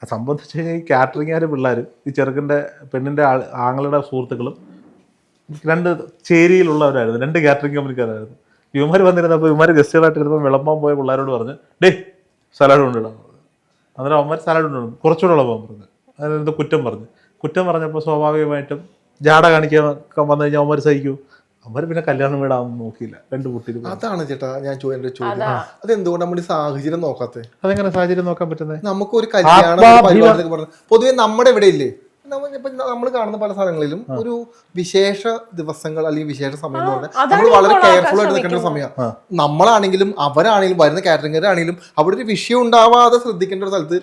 ആ സംഭവം വെച്ച് കഴിഞ്ഞാൽ ഈ കാറ്ററിംഗുകാരെ പിള്ളേരും ഈ ചെറുക്കന്റെ പെണ്ണിന്റെ ആങ്ങളുടെ സുഹൃത്തുക്കളും രണ്ട് ചേരിയിലുള്ളവരായിരുന്നു രണ്ട് കാറ്ററിംഗ് കമ്പനിക്കാരായിരുന്നു ഇവന്മാർ വന്നിരുന്നപ്പോൾ ഇവന്മാർ ഗസ്റ്റുകളായിട്ട് ഇരുന്നപ്പോൾ വിളമ്പാൻ പോയ പിള്ളേരോട് പറഞ്ഞ് ഡേ സലാഡ് പറഞ്ഞു. അന്നേരം അവന്മാർ സലാഡ് കൊണ്ടിടും കുറച്ചുകൂടെ വിളമ്പാൻ പറഞ്ഞു. അതിനെന്തോ കുറ്റം പറഞ്ഞു. കുറ്റം പറഞ്ഞപ്പോൾ സ്വാഭാവികമായിട്ടും ജാട കാണിക്കാൻ വന്നു കഴിഞ്ഞാൽ അവന്മാർ സഹിക്കൂ. അവന്മാർ പിന്നെ കല്യാണം വീടാവും നോക്കിയില്ല. രണ്ട് കുട്ടികൾ അതാണ് ചേട്ടാ ഞാൻ ചോ- എന്റെ ചോദ്യം. അതെന്തുകൊണ്ട് നമ്മുടെ സാഹചര്യം നോക്കാത്തെ? അതെങ്ങനെ സാഹചര്യം നോക്കാൻ പറ്റുന്നത് നമുക്ക് ഒരു കല്യാണം പൊതുവെ നമ്മുടെ ഇവിടെ ഇല്ലേ? നമ്മൾ കാണുന്ന പല സ്ഥലങ്ങളിലും ഒരു വിശേഷ ദിവസങ്ങൾ അല്ലെങ്കിൽ വിശേഷ സമയം എന്ന് പറഞ്ഞാൽ നമ്മൾ വളരെ കെയർഫുൾ ആയിട്ട് നിൽക്കേണ്ട സമയം സമയമാണ് നമ്മളാണെങ്കിലും അവരാണെങ്കിലും വരുന്ന കാറ്ററിംഗറാണെങ്കിലും അവിടെ ഒരു വിഷയം ഉണ്ടാവാതെ ശ്രദ്ധിക്കേണ്ട ഒരു സ്ഥലത്ത്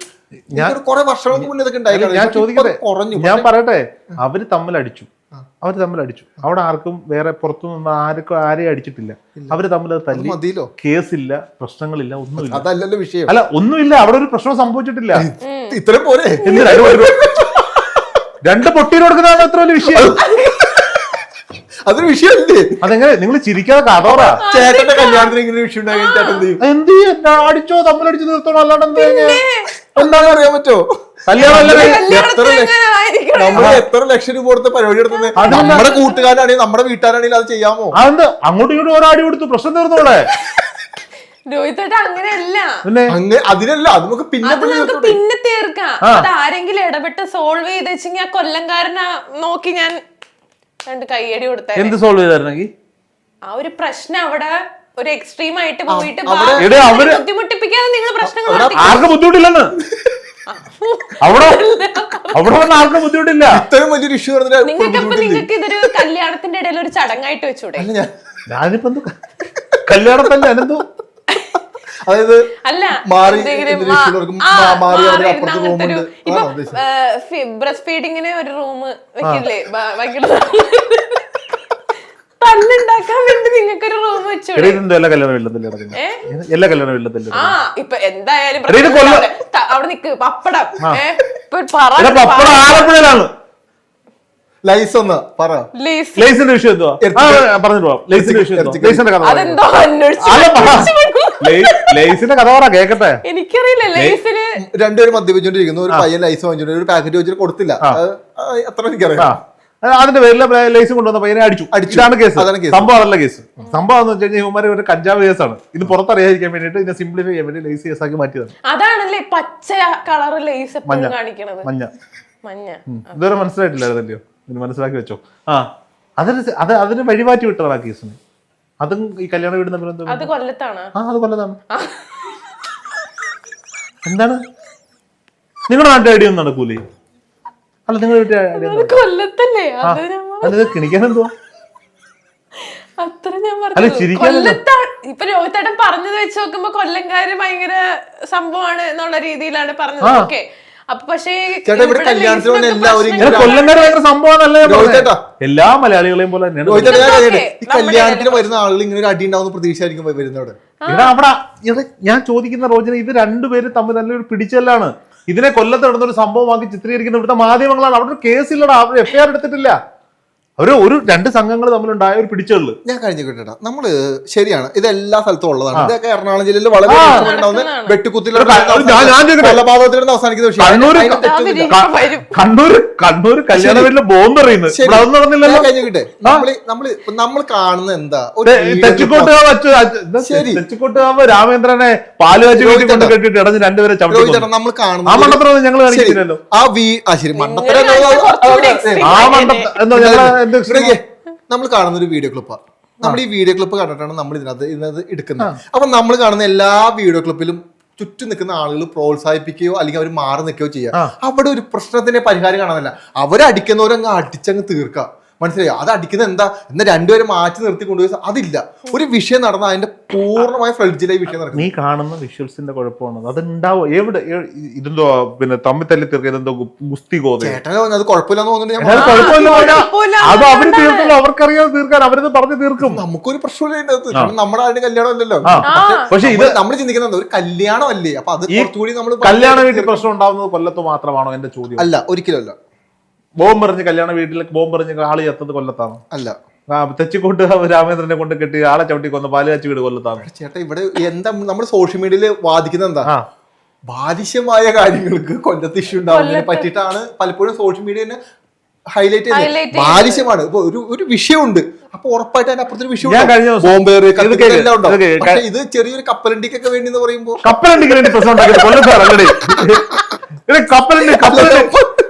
ഞാൻ കുറെ വർഷങ്ങൾക്ക് മുന്നേ ഇതൊക്കെ ഉണ്ടായി ഞാൻ ചോദിക്കട്ടെ? കുറഞ്ഞു. ഞാൻ പറയട്ടെ? അവർ തമ്മിൽ അടിച്ചു അവർ തമ്മിൽ അടിച്ചു. അവിടെ ആർക്കും വേറെ പുറത്തു നിന്ന് ആർക്കും ആരെയും അടിച്ചിട്ടില്ല. അവർ തമ്മിൽ അത് തല്ലി. കേസില്ല പ്രശ്നങ്ങളില്ല ഒന്നുമില്ല. അതല്ലല്ലോ വിഷയം. അല്ല ഒന്നുമില്ല. അവിടെ ഒരു പ്രശ്നം സംഭവിച്ചിട്ടില്ല. ഇത്രയും ഒരു- രണ്ട് പൊട്ടീര് കൊടുക്കുന്നതാണ് അത്ര വലിയ വിഷയം. അതൊരു വിഷയമല്ലേ? അതെങ്ങനെ? നിങ്ങൾ ചിരിക്കാതെ കഥോറ ചേട്ടന്റെ കല്യാണത്തിന് ഇങ്ങനെ വിഷയം ഉണ്ടായി ചേട്ടൻ എന്ത് ചെയ്യും? അടിച്ചോ? തമ്മിൽ അടിച്ചു അടിച്ചോ തമ്മിലടിച്ച് നിർത്തണോ? അല്ലാണ്ട് എന്ത്? എന്താണെന്ന് അറിയാൻ പറ്റുമോ കല്യാണം അല്ലേ? എത്ര ലക്ഷം നമ്മൾ എത്ര ലക്ഷം രൂപ കൊടുത്ത പരിപാടി എടുത്തത്? നമ്മുടെ കൂട്ടുകാരാണെങ്കിൽ നമ്മുടെ വീട്ടുകാരാണെങ്കിൽ അത് ചെയ്യാമോ? അതെന്ത്? അങ്ങോട്ടും ഇങ്ങോട്ടും ഒരാടി കൊടുത്തു പ്രശ്നം തീർന്നോളെ. അങ്ങനെയല്ല. അതിനല്ല അത് നമുക്ക് പിന്നെ അത് നമുക്ക് പിന്നെ തീർക്കാം. അത് ആരെങ്കിലും ഇടപെട്ട് സോൾവ് ചെയ്ത് വെച്ചെങ്കിൽ ആ കൊല്ലംകാരനെ നോക്കി ഞാൻ രണ്ട് കൈയടി കൊടുത്തേ എന്ത് സോൾവ് ചെയ്തായിരുന്നെങ്കിൽ ആ ഒരു പ്രശ്നം അവിടെ ഒരു എക്സ്ട്രീം ആയിട്ട് പോയിട്ട് അവിടെ- അവര്- ബുദ്ധിമുട്ടിപ്പിക്കാതെ നിങ്ങൾ പ്രശ്നങ്ങൾ ആർക്കും ബുദ്ധിമുട്ടില്ലെന്ന്. അവിടെ അവിടെ വന്ന് ആർക്കും ബുദ്ധിമുട്ടില്ല. ഇത്രയും വലിയൊരു ഇഷ്യൂ നിങ്ങൾക്ക് അപ്പൊ നിങ്ങൾക്ക് ഇതൊരു കല്യാണത്തിന്റെ ഇടയിൽ ഒരു ചടങ്ങായിട്ട് വെച്ചൂടെ? ഞാൻ ഞാനിപ്പോ എന്ത് കല്യാണത്തല്ല എന്തോ അതായത് അല്ല മാറി ബ്രസ്റ്റ് ഫീഡിങ്ങിന് ഒരു റൂം വെക്കില്ലേ? വേണ്ടി നിങ്ങൾക്ക് ഒരു റൂം എല്ലാ കല്യാണം എല്ലാ കല്യാണം ആ ഇപ്പൊ എന്തായാലും അവിടെ നിക്ക് പപ്പടം. പപ്പടം ആലപ്പുഴയിലാണ്. ലൈസ് ഒന്ന് പറ. ലൈസിന്റെ വിഷയം എന്തുവാ? ആ, പറഞ്ഞിട്ട് പോവാം. ലേസിന്റെ വിഷയം? ലേസിന്റെ കഥ പറ. കേക്കട്ടെ? എനിക്കറിയില്ല ലേസിന് രണ്ടുപേരും മദ്യപിച്ചോണ്ടിരിക്കുന്നു. ഒരു പയ്യൻ ലൈസ് വാങ്ങിച്ചോണ്ട് ഒരു പാക്കറ്റ് വെച്ചിട്ട് കൊടുത്തില്ല. അത്ര എനിക്കറിയാം. അതിന്റെ പേരിൽ ലൈസ് കൊണ്ടുവന്ന പയ്യനെ അടിച്ചു. ഇതാണ് കേസ്. സംഭവം അതല്ല കേസ് സംഭവം എന്ന് വെച്ച് കഴിഞ്ഞാൽ ഇവന്മാര് ഒരു കഞ്ചാവ് കേസാണ് ഇത് പുറത്തറിയാതിരിക്കാൻ വേണ്ടിട്ട് ഇതിനെ സിംപ്ലിഫൈ ചെയ്യാൻ വേണ്ടി ലൈസ് കേസാക്കി മാറ്റിയതാണ്. അതാണല്ലേ പച്ച കളർ ലേസ് മഞ്ഞ. കാണിക്കണത്. മഞ്ഞ. ഇതുവരെ മനസ്സിലായിട്ടില്ലായിരുന്നല്ലോ? ഇത് മനസ്സിലാക്കി വെച്ചോ. ആ അതിന് അത് അതിന് വഴിമാറ്റി വിട്ടതാണ് ആ കേസിന് അതും ഈ കല്യാണ വീട് തമ്മിൽ അത് കൊല്ലത്താണ്. ആ അത് കൊല്ലതാണ് എന്താണ്? നിങ്ങളുടെ നാട്ടിൽ ഐഡിയ ഒന്നും നടക്കൂലേ? അല്ല നിങ്ങൾ കൊല്ലത്തല്ലേ? അത് കിണിക്കാൻ എന്തുവാ? അത്ര ഞാൻ പറഞ്ഞു ചിരിക്കാനല്ല. ഇപ്പൊ രോഹിത്തേട്ടൻ പറഞ്ഞത് വെച്ച് നോക്കുമ്പോ കൊല്ലംകാര് ഭയങ്കര സംഭവമാണ് എന്നുള്ള രീതിയിലാണ് പറഞ്ഞത്. ഓക്കെ. അപ്പൊ പക്ഷേ കൊല്ലംകാര് ഭയങ്കര സംഭവമാണല്ലേ. എല്ലാ മലയാളികളെയും പോലെ തന്നെയാണ് ഈ കല്യാണത്തിന് വരുന്ന ആളുകൾ ഇങ്ങനെ ഒരു അടി ഉണ്ടാവുന്ന പ്രതീക്ഷയായിരിക്കും വരുന്നവിടെ. ഇവിടെ അവിടെ ഞാൻ ചോദിക്കുന്ന റോജന ഇത് രണ്ടുപേരും തമ്മിൽ നല്ലൊരു പിടിച്ചല്ലാണ്. ഇതിനെ കൊല്ലത്ത് നടന്ന ഒരു സംഭവമാക്കി ചിത്രീകരിക്കുന്ന ഇവിടുത്തെ മാധ്യമങ്ങളാണ്. അവിടെ ഒരു കേസില്ലടാ അവർ എഫ്ഐആർ എടുത്തിട്ടില്ല. ഒരു ഒരു രണ്ട് സംഘങ്ങൾ തമ്മിലുണ്ടായ ഒരു പിടിച്ചുള്ളു. ഞാൻ കഴിഞ്ഞ കേട്ടാ നമ്മൾ ശരിയാണ്. ഇത് എല്ലാ സ്ഥലത്തും ഉള്ളതാണ്. ഇതൊക്കെ എറണാകുളം ജില്ലയിൽ വളരെ ആ. ഉണ്ടാവുന്ന ഞാൻ- ഞാൻ ചോദിക്കട്ടെ? കൊലപാതകത്തിലാണ് അവസാനിക്കുന്ന വിഷയം. കണ്ണൂർ കണ്ണൂർ കല്യാണ വീട്ടിൽ ബോംബ് എറിയുന്നത് നടന്നില്ലല്ലോ. കഴിഞ്ഞ കിട്ടെ നമ്മൾ നമ്മൾ നമ്മൾ കാണുന്ന എന്താ? തെച്ചിക്കോട്ടുകാവ് ശരി. തെച്ചിക്കോട്ടുകാവ് രാമേന്ദ്രനെ പാൽ കാച്ചി വീട്ടിൽ കൊണ്ട് കെട്ടിട്ട് ഇടഞ്ഞ് രണ്ടുപേരെ ചവിട്ടി നമ്മൾ ആ കാണുന്ന മണ്ടത്തരം ഞങ്ങൾ ശരി. ആ വീ ആ ശരി. മണ്ടത്തരം ആ ആയി മണ്ടത്ത എന്നെ. എന്താ ഞങ്ങൾ നമ്മൾ കാണുന്ന ഒരു വീഡിയോ ക്ലിപ്പാണ് നമ്മൾ ഈ വീഡിയോ ക്ലിപ്പ് കണ്ടിട്ടാണ് നമ്മൾ ഇതിനകത്ത് ഇതിനകത്ത് എടുക്കുന്നത്. അപ്പൊ നമ്മൾ കാണുന്ന എല്ലാ വീഡിയോ ക്ലിപ്പിലും ചുറ്റും നിൽക്കുന്ന ആളുകൾ പ്രോത്സാഹിപ്പിക്കുകയോ അല്ലെങ്കിൽ അവർ മാറി നിൽക്കുകയോ ചെയ്യുക. അവിടെ ഒരു പ്രശ്നത്തിന്റെ പരിഹാരം കാണാനല്ല. അവരടിക്കുന്നവരങ്ങ് അടിച്ചങ്ങ് തീർക്കുക. മനസ്സിലായോ? അത് അടിക്കുന്നത് എന്താ? എന്നാൽ രണ്ടുപേരെ മാറ്റി നിർത്തി കൊണ്ടുപോയി. അതില്ല. ഒരു വിഷയം നടന്ന അതിന്റെ പൂർണമായ ഫ്ലഡ്ജിലായി വിഷയം നടക്കുന്നത്. നീ കാണുന്ന വിഷ്വൽസിന്റെ കുഴപ്പമാണ്? അത് ഉണ്ടാവും എവിടെ ഇതെന്തോ പിന്നെ തമ്മിൽ തല്ലി തീർക്കുക എന്തോ ഗുസ്തി കോത ചേട്ടനെ പറഞ്ഞത് കുഴപ്പമില്ലെന്ന് തോന്നുന്നുണ്ട് ഞാൻ അത് അവർ അവർക്കറിയാതെ തീർക്കാൻ. അവരത് പറഞ്ഞു തീർക്കും. നമുക്കൊരു പ്രശ്നമില്ല നമ്മുടെ ആരുടെ കല്യാണം അല്ലല്ലോ. പക്ഷെ ഇത് നമ്മൾ ചിന്തിക്കുന്നത് ഒരു കല്യാണം അല്ലേ അപ്പൊ അത് കൂടി കുറച്ചുകൂടി നമ്മൾ കല്യാണ വീട്ടിൽ പ്രശ്നം ഉണ്ടാവുന്നത് കൊല്ലത്ത് മാത്രമാണോ എന്റെ ചോദ്യം? അല്ല ഒരിക്കലും അല്ല. ബോംബ് എറിഞ്ഞ് കല്യാണ വീട്ടിൽ ബോംബ് എറിഞ്ഞ് ആൾ ചത്തത് കൊല്ലത്താണ്. അല്ല. ആ തെച്ചിക്കോട്ട് രാമേന്ദ്രനെ കൊണ്ട് കെട്ടി ആളെ ചവിട്ടി കൊന്ന് പാൽ കാച്ചി വീട് കൊല്ലത്താണ്. ചേട്ടാ ഇവിടെ എന്താ നമ്മൾ സോഷ്യൽ മീഡിയയിൽ വാദിക്കുന്നത് എന്താ? ബാലിശ്യമായ കാര്യങ്ങൾക്ക് കൊല്ലത്ത് ഇഷ്യൂ ഉണ്ടാവുന്നതിനെ പറ്റിയിട്ടാണ് പലപ്പോഴും സോഷ്യൽ മീഡിയ തന്നെ ഹൈലൈറ്റ് ചെയ്ത്. ബാലിശ്യമാണ് ഇപ്പൊ ഒരു ഒരു വിഷയമുണ്ട്. അപ്പൊ ഉറപ്പായിട്ട് അതിന്റെ അപ്പുറത്തൊരു വിഷയം ബോംബേറ് ഇത്. പക്ഷെ ചെറിയൊരു കപ്പലണ്ടിക്കൊക്കെ വേണ്ടി എന്ന് പറയുമ്പോ കപ്പലണ്ടിക്ക് വേണ്ടി പ്രശ്നം കപ്പലണ്ടി കപ്പലണ്ടി.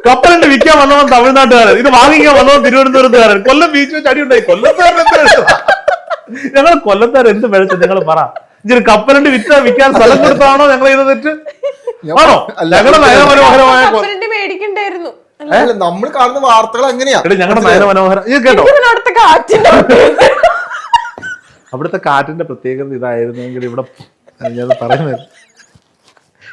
കപ്പലണ്ടി വിൽക്കാൻ വന്നവൻ തമിഴ്നാട്ടുകാരൻ. ഇത് വാങ്ങിക്കാൻ വന്നവൻ തിരുവനന്തപുരത്തുകാരൻ. കൊല്ലം ബീച്ച് വെച്ച് അടി ഉണ്ടായി. കൊല്ലത്തുകാരൻ ഞങ്ങൾ കൊല്ലത്തുകാരൻ എന്ത് പിഴച്ചത് നിങ്ങൾ പറ. ഇച്ചിരി കപ്പലണ്ടി വിറ്റ വിൽക്കാൻ സ്ഥലം കൊടുത്താണോ ഞങ്ങൾ ചെയ്ത തെറ്റ്? ആണോ? ഞങ്ങളുടെ നയനമനോഹരമായ മേടിക്കണ്ടായിരുന്നു. അല്ല നമ്മൾ കാണുന്ന വാർത്തകൾ എങ്ങനെയാ എടാ ഞങ്ങളുടെ നയനമനോഹരം ഇത് കേട്ടോ. ഇതിന് അവിടുത്തെ കാറ്റിന്റെ അവിടുത്തെ കാറ്റിന്റെ പ്രത്യേകത ഇതായിരുന്നെങ്കിൽ ഇവിടെ ഞാൻ പറയുന്നത്.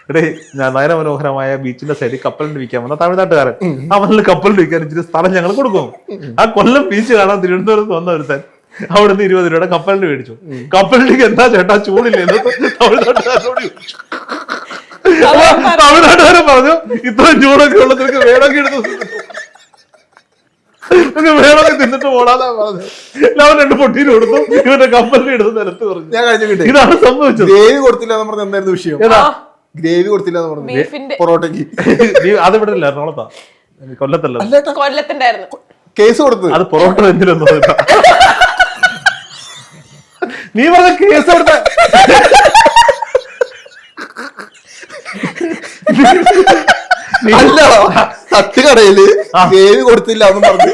എടേ ഞാൻ നയനമനോഹരമായ ബീച്ചിന്റെ സൈഡിൽ കപ്പലിന് വിൽക്കാൻ വന്ന തമിഴ്നാട്ടുകാരൻ. അവനിൽ കപ്പലിന് വിൽക്കാൻ ഇച്ചിരി സ്ഥലം ഞങ്ങൾ കൊടുക്കും. ആ കൊല്ലം ബീച്ച് കാണാൻ തിരുവനന്തപുരത്ത് വന്ന ഒരുത്തൻ അവിടുന്ന് ഇരുപത് രൂപയുടെ കപ്പലിന് മേടിച്ചു. കപ്പലിലേക്ക് എന്താ ചേട്ടാ ചൂടില്ലേ. അപ്പൊ തമിഴ്നാട്ടുകാരൻ പറഞ്ഞു ഇത്രയും ചൂടൊക്കെ ഉള്ളതിലേക്ക് വേണമെങ്കിൽ എടുത്ത് വേണമെങ്കിൽ തിന്നിട്ട് പോടാന്നാ പറഞ്ഞത്. അവൻ രണ്ട് പൊട്ടിയിൽ കൊടുത്തു. ഇവന്റെ കപ്പലിന് എടുത്ത് നിലത്ത് പറഞ്ഞു. ഞാൻ കഴിഞ്ഞ ഇതാണ് സംഭവിച്ചത്. കൊടുത്തില്ല എന്ന് പറഞ്ഞ എന്തായിരുന്നു വിഷയം? ഗ്രേവി കൊടുത്തില്ല എന്ന് പറഞ്ഞു പൊറോട്ടയ്ക്ക് നീ ഇവിടെ ഇല്ല എറണാകുളത്താ കൊല്ലത്തല്ല? കൊല്ലത്തുണ്ടായിരുന്നു കേസ് കൊടുത്തത് അത് പൊറോട്ട എന്തിനൊന്നും നീ പറഞ്ഞ കേസ് കൊടുത്ത അല്ല തട്ടുകടയിൽ ഗ്രേവി കൊടുത്തില്ല എന്ന് പറഞ്ഞ്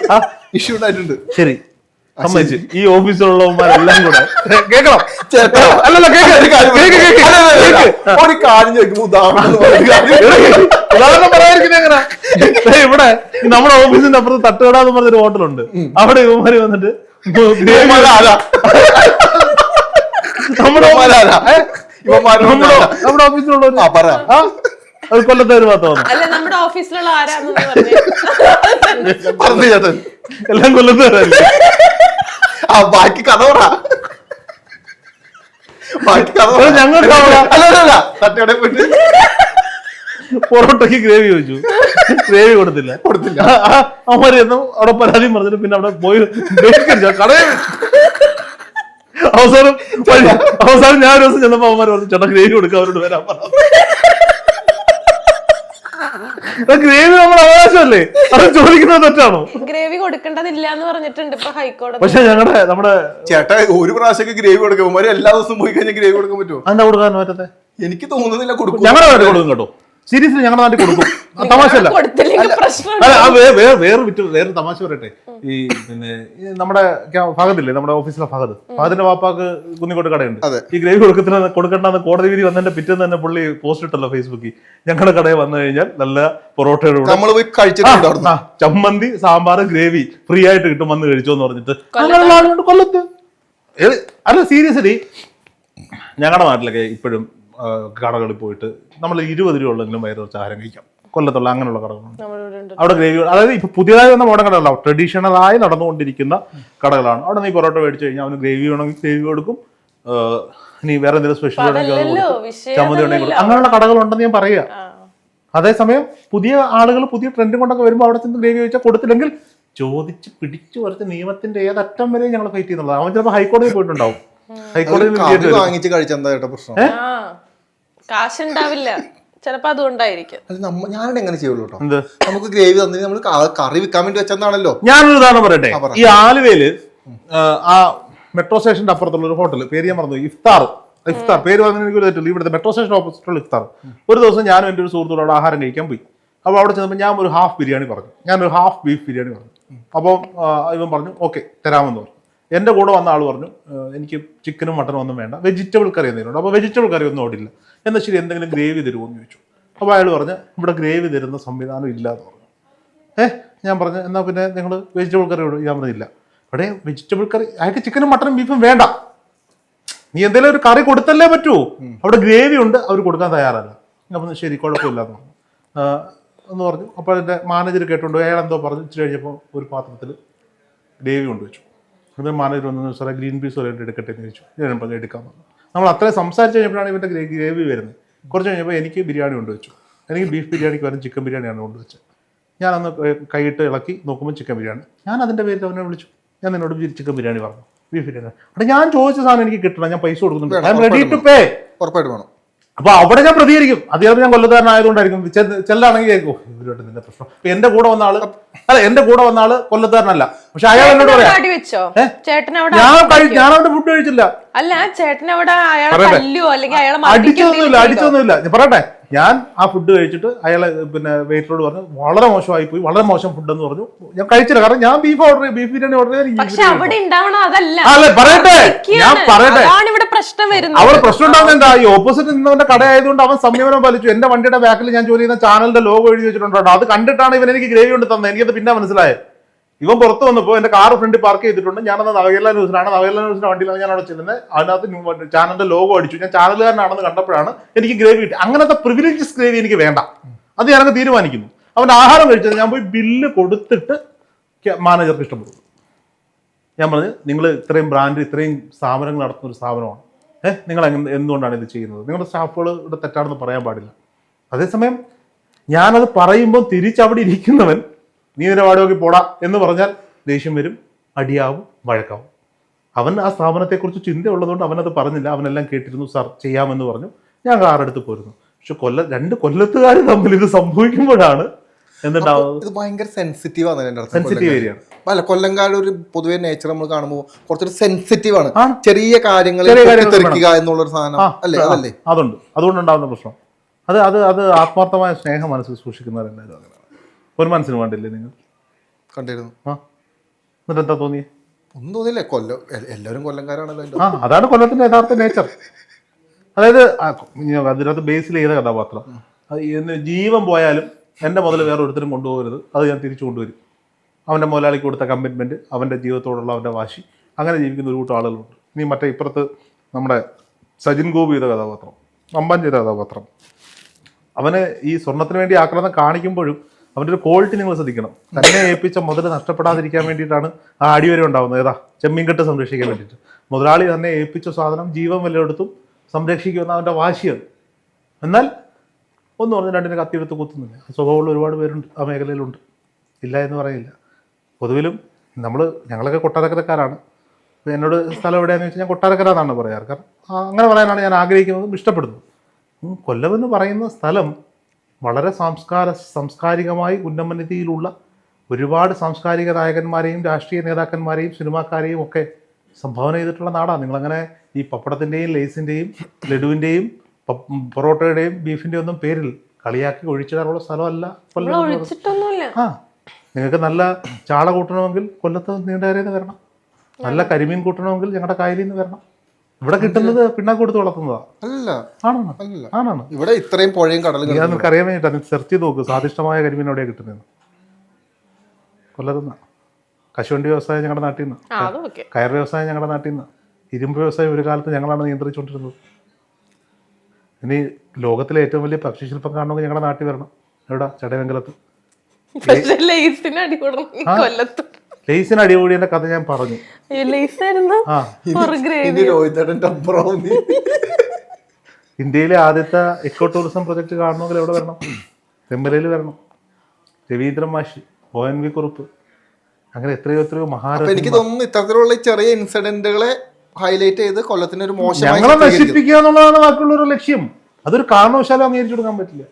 ഇഷ്യൂ ഉണ്ടായിട്ടുണ്ട്. ശരി. സമ്മതിച്ച്. ഈ ഓഫീസിലുള്ളവന്മാരെല്ലാം കൂടെ. കേക്കണം? അല്ലല്ല കേക്ക് ഒരു കാര്യം ചോദിക്കുമ്പോ ഉദാഹരണം. ഉദാഹരണം പറയാതിരിക്കുന്ന എങ്ങനെ? ഇവിടെ നമ്മുടെ ഓഫീസിന്റെ അപ്പുറത്ത് തട്ടുകട എന്ന് പറഞ്ഞൊരു ഹോട്ടലുണ്ട്. അവിടെ ഇവന്മാര് വന്നിട്ട് നമ്മുടെ നമ്മുടെ? ഓഫീസിലുള്ള അത് കൊല്ലത്തെ ഒരു വന്നു അല്ല നമ്മുടെ ഓഫീസിലുള്ള ആരാണെന്ന് പറഞ്ഞു? പറഞ്ഞു ചേട്ടൻ എല്ലാം കൊല്ലത്തുകാരല്ലേ ആ ബാക്കി കഥ പറ ബാക്കി കഥ പറ. ഞങ്ങൾക്ക് അല്ല അല്ല, പോയിട്ട് പൊറോട്ടയ്ക്ക് ഗ്രേവി ചോദിച്ചു ഗ്രേവി കൊടുത്തില്ല. കൊടുത്തില്ല. അവർ എന്നും അവിടെ പരാതിയും പറഞ്ഞിട്ട് പിന്നെ അവിടെ പോയി കടയ കടയിൽ അവസാനം അവസാനം ഞാൻ ഒരു ദിവസം ചെന്നപ്പോ അവന്മാർ പറഞ്ഞു ചേട്ടാ ഗ്രേവി കൊടുക്കുക അവരോട് വരാൻ പറഞ്ഞു. ഗ്രേവി നമ്മുടെ അവകാശമല്ലേ? അത് ചോദിക്കുന്നത് തെറ്റാണോ? ഗ്രേവി കൊടുക്കേണ്ടതില്ല എന്ന് പറഞ്ഞിട്ടുണ്ട് ഇപ്പൊ ഹൈക്കോടതി. പക്ഷെ ഞങ്ങളുടെ നമ്മുടെ ചേട്ടാ ഒരു പ്രാവശ്യമൊക്കെ ഗ്രേവി കൊടുക്കും. എല്ലാ ദിവസവും പോയി കഴിഞ്ഞാൽ ഗ്രേവി കൊടുക്കാൻ പറ്റുമോ? എന്താ കൊടുക്കാൻ പറ്റത്തെ? എനിക്ക് തോന്നുന്നില്ല കൊടുക്കും. ഞങ്ങളുടെ കൊടുക്കും കേട്ടോ. സീരിയസ്ലി ഞങ്ങളുടെ നാട്ടിൽ കൊടുക്കും. അല്ല വേ- വേറെ വിറ്റ് വേറെ തമാശ പറയട്ടെ. ഈ പിന്നെ നമ്മുടെ ഭാഗത്തില്ലേ ഫഹദില്ലേ നമ്മുടെ ഓഫീസിലെ ഫഹദ്. ഫഹദിന്റെ വാപ്പാക്ക് കുന്നിക്കോട്ട് കടയുണ്ട്. ഈ ഗ്രേവി കൊടുക്കുന്ന കൊടുക്കണ്ടെന്ന് കോടതി വിധി വന്നതിന്റെ പിറ്റേന്ന് തന്നെ പുള്ളി പോസ്റ്റ് ഇട്ടല്ലോ ഫേസ്ബുക്കിൽ ഞങ്ങളുടെ കടയിൽ വന്നു കഴിഞ്ഞാൽ നല്ല പൊറോട്ടയുടെ കൂടെ നമ്മൾ പോയി കഴിച്ചിട്ടുണ്ട് ആ, ചമ്മന്തി സാമ്പാർ ഗ്രേവി ഫ്രീ ആയിട്ട് കിട്ടും വന്ന് കഴിച്ചോ എന്ന് പറഞ്ഞിട്ട് അങ്ങനെയുള്ള ആളുകളുണ്ട് കൊല്ലത്ത്. അല്ല സീരിയസ്ലി ഞങ്ങളുടെ നാട്ടിലൊക്കെ ഇപ്പോഴും കടകളിൽ പോയിട്ട് നമ്മൾ ഇരുപത് രൂപ ഉള്ളെങ്കിലും വയറ് വെച്ച് ആഹാരം കഴിക്കാം. കൊല്ലത്തുള്ള അങ്ങനെയുള്ള കടകളുണ്ട്. ഉണ്ട്. അവിടെ ഗ്രേവി അതായത് ഇപ്പൊ പുതിയതായി വന്ന മോഡൽ കടകളാണ് ട്രഡീഷണൽ ആയി നടന്നുകൊണ്ടിരിക്കുന്ന കടകളാണ്. അവിടെ നീ പൊറോട്ട മേടിച്ചു കഴിഞ്ഞാൽ അവന് ഗ്രേവി വേണമെങ്കിൽ ഗ്രേവി കൊടുക്കും. നീ ഇനി വേറെ എന്തെങ്കിലും സ്പെഷ്യൽ വേണമെങ്കിൽ അങ്ങനെയുള്ള കടകളുണ്ടെന്ന് ഞാൻ പറയുക. അതേസമയം പുതിയ ആളുകൾ പുതിയ ട്രെൻഡ് കൊണ്ടൊക്കെ വരുമ്പോൾ അവിടെ ചെന്ന് ഗ്രേവി ചോദിച്ചാൽ കൊടുത്തില്ലെങ്കിൽ ചോദിച്ച് പിടിച്ചു കുറച്ച് നിയമത്തിന്റെ ഏതറ്റം വരെ ഞങ്ങൾ ഫൈറ്റ് ചെയ്യുന്നുള്ളത് അവൻ ചിലപ്പോൾ ഹൈക്കോടതിയിൽ പോയിട്ടുണ്ടാവും. ഹൈക്കോടതിയിൽ. വാങ്ങിച്ച് കഴിച്ചെന്താ പ്രശ്നം? കാശുണ്ടാവില്ല. ചിലപ്പോ അതുകൊണ്ടായിരിക്കും. അത് നമ്മ ഞാനിവിടെ എങ്ങനെ ചെയ്യുള്ളൂ കേട്ടോ എന്ത്? നമുക്ക് ഗ്രേവി തന്നിട്ട് നമ്മൾ കറി വിൽക്കാൻ വേണ്ടി വെച്ചെന്നാണല്ലോ. ഞാനൊരു ഉദാഹരണം പറയട്ടെ? ആ, പറ. ഈ ആലുവയിൽ ആ, ആ മെട്രോ സ്റ്റേഷന്റെ അപ്പുറത്തുള്ള ഒരു ഹോട്ടൽ പേര് ഞാൻ പറഞ്ഞു ഇഫ്താർ. ഇഫ്താർ. പേര് പറഞ്ഞു എനിക്ക് തെറ്റുള്ളൂ. ഇവിടുത്തെ മെട്രോ സ്റ്റേഷൻ ഓപ്പോസിറ്റുള്ള ഇഫ്താർ. ഒരു ദിവസം ഞാനും എന്റെ ഒരു സുഹൃത്തോട് അവിടെ ആഹാരം കഴിക്കാൻ പോയി. അപ്പോൾ അവിടെ ചെന്നപ്പോൾ ഞാൻ ഒരു ഹാഫ് ബിരിയാണി പറഞ്ഞു. ഞാനൊരു ഹാഫ് ബീഫ് ബിരിയാണി പറഞ്ഞു. അപ്പോൾ ഇവൻ പറഞ്ഞു ഓക്കെ തരാമെന്ന് പറഞ്ഞു. എന്റെ കൂടെ വന്ന ആൾ പറഞ്ഞു എനിക്ക് ചിക്കനും മട്ടനും ഒന്നും വേണ്ട. വെജിറ്റബിൾ കറി എന്തെങ്കിലും ഉണ്ട് അപ്പോൾ വെജിറ്റബിൾ കറി ഒന്നും ഓടില്ല എന്നാൽ ശരി എന്തെങ്കിലും ഗ്രേവി തരുമോ എന്ന് ചോദിച്ചു. അപ്പോൾ അയാൾ പറഞ്ഞ് ഇവിടെ ഗ്രേവി തരുന്ന സംവിധാനം ഇല്ല എന്ന് പറഞ്ഞു. ഏഹ് ഞാൻ പറഞ്ഞു എന്നാൽ പിന്നെ നിങ്ങൾ വെജിറ്റബിൾ കറി ഇടും. ഞാൻ പറഞ്ഞില്ല ഇവിടെ വെജിറ്റബിൾ കറി അയാൾക്ക് ചിക്കനും മട്ടനും ബീഫും വേണ്ട. നീ എന്തെങ്കിലും ഒരു കറി കൊടുത്തല്ലേ പറ്റൂ. അവിടെ ഗ്രേവി ഉണ്ട് അവർ കൊടുക്കാൻ തയ്യാറല്ല. ഞാൻ പറഞ്ഞു ശരി കുഴപ്പമില്ല. എന്ന് പറഞ്ഞു. എന്ന് പറഞ്ഞു. അപ്പോൾ എന്റെ മാനേജർ കേട്ടുകൊണ്ട് അയാൾ എന്തോ പറഞ്ഞു. ഇച്ചിരി കഴിഞ്ഞപ്പോൾ ഒരു പാത്രത്തിൽ ഗ്രേവി കൊണ്ടുവച്ചു. എന്നിട്ട് മാനേജർ വന്നു സാറേ ഗ്രീൻ പീസ് വരെ എടുക്കട്ടെ എന്ന് ചോദിച്ചു. ഞാൻ പറഞ്ഞു എടുക്കാൻ പറഞ്ഞു. നമ്മൾ അത്രയും സംസാരിച്ച് കഴിഞ്ഞപ്പോഴാണ് ഇവന്റെ ഗ്രേവി വരുന്നത്. കുറച്ച് കഴിഞ്ഞപ്പോൾ എനിക്ക് ബിരിയാണി കൊണ്ടുവച്ചു എനിക്ക് ബീഫ് ബിരിയാണിക്ക് പകരം ചിക്കൻ ബിരിയാണിയാണ് കൊണ്ടുവച്ചത് ഞാൻ അന്ന് കൈയിട്ട് ഇളക്കി നോക്കുമ്പോൾ ചിക്കൻ ബിരിയാണി. ഞാൻ അതിന്റെ പേരിൽ അവനെ വിളിച്ചു. ഞാൻ നിന്നോട് ചിക്കൻ ബിരിയാണി പറഞ്ഞു. ബീഫ് ബിരിയാണി. അവിടെ ഞാൻ ചോദിച്ച സാധനം എനിക്ക് കിട്ടണം. ഞാൻ പൈസ കൊടുക്കുന്നുണ്ട്. I'm ready to pay ഉറപ്പായിട്ട് വേണം. അപ്പൊ അവിടെ ഞാൻ പ്രതികരിക്കും. അത് ചിലപ്പോൾ ഞാൻ കൊല്ലത്തുകാരനായതുകൊണ്ടായിരിക്കും. ചെല്ലാണെങ്കിൽ കേൾക്കും. ഓ ഇവരുമായിട്ട് നിന്റെ പ്രശ്നം. ഇപ്പൊ എന്റെ കൂടെ വന്ന ആൾ അല്ല എന്റെ കൂടെ വന്ന ആൾ കൊല്ലത്തുകാരനല്ല. പക്ഷെ അയാൾ എന്നോട് പറയാം. വെച്ചോ ചേട്ടൻ അവിടെ ഞാൻ? ഞാൻ അവിടെ ഫുഡ് കഴിച്ചില്ല. അല്ല ചേട്ടൻ അവിടെ അടിച്ചൊന്നുമില്ല അടിച്ചൊന്നുമില്ല. ഞാൻ പറയട്ടെ. ഞാൻ ആ ഫുഡ് കഴിച്ചിട്ട് അയാളെ പിന്നെ വെയിറ്ററോട് പറഞ്ഞു വളരെ മോശമായി പോയി വളരെ മോശം ഫുഡ് എന്ന് പറഞ്ഞു. ഞാൻ കഴിച്ചില്ല കാരണം ഞാൻ beef order beef biryani order അല്ല, പറയട്ടെ. ഞാൻ പറയട്ടെ. അവിടെ പ്രശ്നം ഉണ്ടാവുന്ന എന്താ? ഈ ഓപ്പോസിറ്റ് നിന്നവന്റെ കടയായതുകൊണ്ട് അവൻ സംയമനം പാലിച്ചു. എന്റെ വണ്ടിയുടെ ബാക്കിൽ ഞാൻ ജോലി ചെയ്യുന്ന ചാനലിന്റെ ലോഗോ എഴുതി വെച്ചിട്ടുണ്ടോ അത് കണ്ടിട്ടാണ് ഇവൻ എനിക്ക് ഗ്രേവി കൊണ്ട് തന്നത്. എനിക്കത് പിന്നെ മനസ്സിലായത് ഇവൻ പുറത്ത് വന്നപ്പോൾ എന്റെ കാർ ഫ്രണ്ടിൽ പാർക്ക് ചെയ്തിട്ടുണ്ട്. ഞാൻ അന്ന് നവകേരള ന്യൂസിലാണ്. നവകേരള ന്യൂസിന്റെ വണ്ടിയിലാണ് ഞാൻ അവിടെ ചെല്ലുന്നത്. അതിനകത്ത് ചാനലിന്റെ ലോഗോ അടിച്ചു. ഞാൻ ചാനലുകാരനാണെന്ന് കണ്ടപ്പോഴാണ് എനിക്ക് ഗ്രേവി കിട്ടി. അങ്ങനത്തെ പ്രിവിലേജസ് ഗ്രേവി എനിക്ക് വേണ്ട. അത് ഞാനങ്ങ് തീരുമാനിക്കുന്നു. അവൻ ആഹാരം കഴിച്ചത് ഞാൻ പോയി ബില്ല് കൊടുത്തിട്ട് മാനേജർക്ക് ഇഷ്ടപ്പെടും ഞാൻ പറഞ്ഞു നിങ്ങൾ ഇത്രയും ബ്രാൻഡ് ഇത്രയും സ്ഥാപനങ്ങൾ നടത്തുന്ന ഒരു സ്ഥാപനമാണ്. ഏഹ് നിങ്ങൾ എന്തുകൊണ്ടാണ് ഇത് ചെയ്യുന്നത്? നിങ്ങളുടെ സ്റ്റാഫുകൾ ഇവിടെ തെറ്റാണെന്ന് പറയാൻ പാടില്ല. അതേസമയം ഞാനത് പറയുമ്പോൾ തിരിച്ചവിടെ ഇരിക്കുന്നവൻ നീ ഇതിനെ വാടകയ്ക്ക് പോടാ എന്ന് പറഞ്ഞാൽ ദേഷ്യം വരും അടിയാവും വഴക്കാവും. അവൻ ആ സ്ഥാപനത്തെക്കുറിച്ച് ചിന്തയുള്ളതുകൊണ്ട് അവനത് പറഞ്ഞില്ല. അവനെല്ലാം കേട്ടിരുന്നു സാർ ചെയ്യാമെന്ന് പറഞ്ഞു. ഞാൻ കാറെടുത്ത് പോരുന്നു. പക്ഷെ കൊല്ല രണ്ട് കൊല്ലത്തുകാർ തമ്മിൽ ഇത് സംഭവിക്കുമ്പോഴാണ് ഇത് ഭയങ്കര സെൻസിറ്റീവ് ആണ് എന്റെ അർത്ഥം Sensitive കൊല്ലങ്കാട്. അല്ല കൊല്ലങ്കാട് ഒരു പൊതുവെ നേച്ചർ നമ്മൾ കാണുമ്പോൾ കുറച്ചൊരു സെൻസിറ്റീവ് ആണ്. ചെറിയ കാര്യങ്ങൾ തെറിക്കുക എന്നുള്ളൊരു സാധനം. അല്ലേ? അതല്ലേ? അതുണ്ട്. അതുകൊണ്ടുണ്ടാവുന്ന പ്രശ്നം. അത് അത് അത് ആത്മാർത്ഥമായ സ്നേഹം മനസ്സിൽ സൂക്ഷിക്കുന്നവരെല്ലാവരും ഒരു മനസ്സിന് വേണ്ടില്ലേ നിങ്ങൾ? കണ്ടിരുന്നു. ആ. എന്നിട്ട് എന്താ തോന്നിയേ? ഒന്നും തോന്നിയില്ലേ. കൊല്ലം എല്ലാവരും കൊല്ലംകാരാണല്ലോ ആ അതാണ് കൊല്ലത്തിന്റെ യഥാർത്ഥ നേച്ചർ അതായത് ആ, അതിനകത്ത് ബേസിൽ ചെയ്ത കഥാപാത്രം? അത് എന്ന് ജീവൻ പോയാലും എന്റെ മുതൽ വേറെ ഒരുത്തരും കൊണ്ടുപോകരുത്. അത് ഞാൻ തിരിച്ചു കൊണ്ടുവരും. അവന്റെ മുതലാളിക്ക് കൊടുത്ത കമ്മിറ്റ്മെന്റ് അവന്റെ ജീവിതത്തോടുള്ള അവന്റെ വാശി അങ്ങനെ ജീവിക്കുന്ന ഒരു കൂട്ടം ആളുകളുണ്ട്. ഇനി മറ്റേ ഇപ്പുറത്ത് നമ്മുടെ സജിൻ ഗോപി ചെയ്ത കഥാപാത്രം അമ്പാൻ ചെയ്ത കഥാപാത്രം. അവന് ഈ സ്വർണത്തിന് വേണ്ടി ആക്രമണം കാണിക്കുമ്പോഴും അവന്റെ ഒരു ക്വാളിറ്റി നിങ്ങൾ ശ്രദ്ധിക്കണം. തന്നെ ഏൽപ്പിച്ച മുതൽ നഷ്ടപ്പെടാതിരിക്കാൻ വേണ്ടിയിട്ടാണ് ആ അടിവരെ ഉണ്ടാവുന്നത്. ഏതാ? ചെമ്മീൻ കെട്ട് സംരക്ഷിക്കാൻ വേണ്ടിയിട്ട്. മുതലാളി തന്നെ ഏൽപ്പിച്ച സാധനം ജീവൻ വല്ലയിടത്തും സംരക്ഷിക്കുമെന്ന അവന്റെ വാശിയത് എന്നാൽ ഒന്ന് പറഞ്ഞ് രണ്ടിനെ കത്തിയെടുത്ത് കുത്തുന്നില്ല. സ്വഭാവമുള്ള ഒരുപാട് പേരുണ്ട്. ആ മേഖലയിലുണ്ട്. ഇല്ല എന്ന് പറയില്ല. പൊതുവിലും നമ്മൾ ഞങ്ങളൊക്കെ കൊട്ടാരക്കരക്കാരാണ്. എന്നോട് സ്ഥലം എവിടെയാണെന്ന് വെച്ചാൽ ഞാൻ കൊട്ടാരക്കര എന്നാണ് പറയാറ്. കാരണം അങ്ങനെ പറയാനാണ് ഞാൻ ആഗ്രഹിക്കുന്നതും ഇഷ്ടപ്പെടുന്നത്. കൊല്ലം എന്ന് പറയുന്ന സ്ഥലം വളരെ സംസ്കാര സാംസ്കാരികമായി ഉന്നമനിധിയിലുള്ള ഒരുപാട് സാംസ്കാരിക നായകന്മാരെയും രാഷ്ട്രീയ നേതാക്കന്മാരെയും സിനിമാക്കാരെയും ഒക്കെ സംഭാവന ചെയ്തിട്ടുള്ള നാടാണ്. നിങ്ങളങ്ങനെ ഈ പപ്പടത്തിന്റെയും ലേസിന്റെയും ലഡുവിന്റെയും പൊറോട്ടയുടെയും ബീഫിന്റെയും ഒന്നും പേരിൽ കളിയാക്കി ഒഴിച്ചിടാനുള്ള സ്ഥലമല്ല കൊല്ലം ആ നിങ്ങൾക്ക് നല്ല ചാള കൂട്ടണമെങ്കിൽ കൊല്ലത്ത് നീണ്ടകരയിൽ നിന്ന് വരണം. നല്ല കരിമീൻ കൂട്ടണമെങ്കിൽ ഞങ്ങളുടെ കായലിൽ നിന്ന് വരണം. ഇവിടെ കിട്ടുന്നത് പിണ്ണാക്ക് കൊടുത്ത് വളർത്തുന്നതാ അല്ല. ആണോ ആണാണ്. ഇവിടെ ഇത്രയും പുഴയും കടലും ഞാൻ അറിയാൻ വേണ്ടിയിട്ടാണ് സെർച്ച് ചെയ്ത് നോക്ക്. സ്വാദിഷ്ടമായ കരിമീൻ എവിടെയാണ് കിട്ടുന്നത്? കൊല്ലത്തുനിന്ന്. കശുവണ്ടി വ്യവസായം ഞങ്ങളുടെ നാട്ടിൽ നിന്ന്. ആ അത് ഓക്കെ. കയർ വ്യവസായം ഞങ്ങളുടെ നാട്ടിൽ നിന്ന്. ഇരുമ്പ് വ്യവസായം ഒരു കാലത്ത് ഞങ്ങളാണ് നിയന്ത്രിച്ചുകൊണ്ടിരുന്നത്. ഇനി ലോകത്തിലെ ഏറ്റവും വലിയ പക്ഷിശില്പം കാണണമെങ്കിൽ ഞങ്ങളുടെ നാട്ടിൽ വരണം. എവിടെ? ചടയമംഗലത്ത്. പക്ഷെ ലേസിന് അടിപൊളി അടിപൊളിയുടെ കഥ ഞാൻ പറഞ്ഞു. ഇന്ത്യയിലെ ആദ്യത്തെ ഇക്കോ ടൂറിസം പ്രൊജക്ട് കാണണമെങ്കിൽ എവിടെ വരണം? തെമ്പലയിൽ വരണം. രവീന്ദ്രൻ മാഷി ഒ എൻ വി കുറുപ്പ് അങ്ങനെ എത്രയോ എത്രയോ മഹാരാജ എനിക്ക് തോന്നുന്നു ഇത്തരത്തിലുള്ള ചെറിയ ഇൻസിഡന്റുകളെ ഹൈലൈറ്റ് ചെയ്ത് കൊല്ലത്തിന് ഒരു മോശം ഞങ്ങളെ. നശിപ്പിക്കുക എന്നുള്ളതാണ് ബാക്കിയുള്ളവരുടെ ലക്ഷ്യം. അതൊരു കാരണവശാലും അംഗീകരിച്ചു കൊടുക്കാൻ പറ്റില്ല.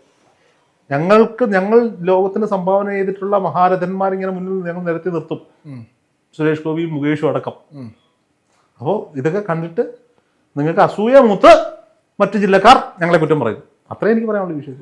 ഞങ്ങൾക്ക് ഞങ്ങൾ ലോകത്തിന് സംഭാവന ചെയ്തിട്ടുള്ള മഹാരഥന്മാർ ഇങ്ങനെ മുന്നിൽ ഞങ്ങൾ നിരത്തി നിർത്തും. സുരേഷ് ഗോപിയും മുകേഷും അടക്കം. അപ്പോൾ ഇതൊക്കെ കണ്ടിട്ട് നിങ്ങൾക്ക് അസൂയ മൂത്ത് മറ്റു ജില്ലക്കാർ ഞങ്ങളെ കുറ്റം പറയും. അത്രേ എനിക്ക് പറയാനുള്ള വിഷയം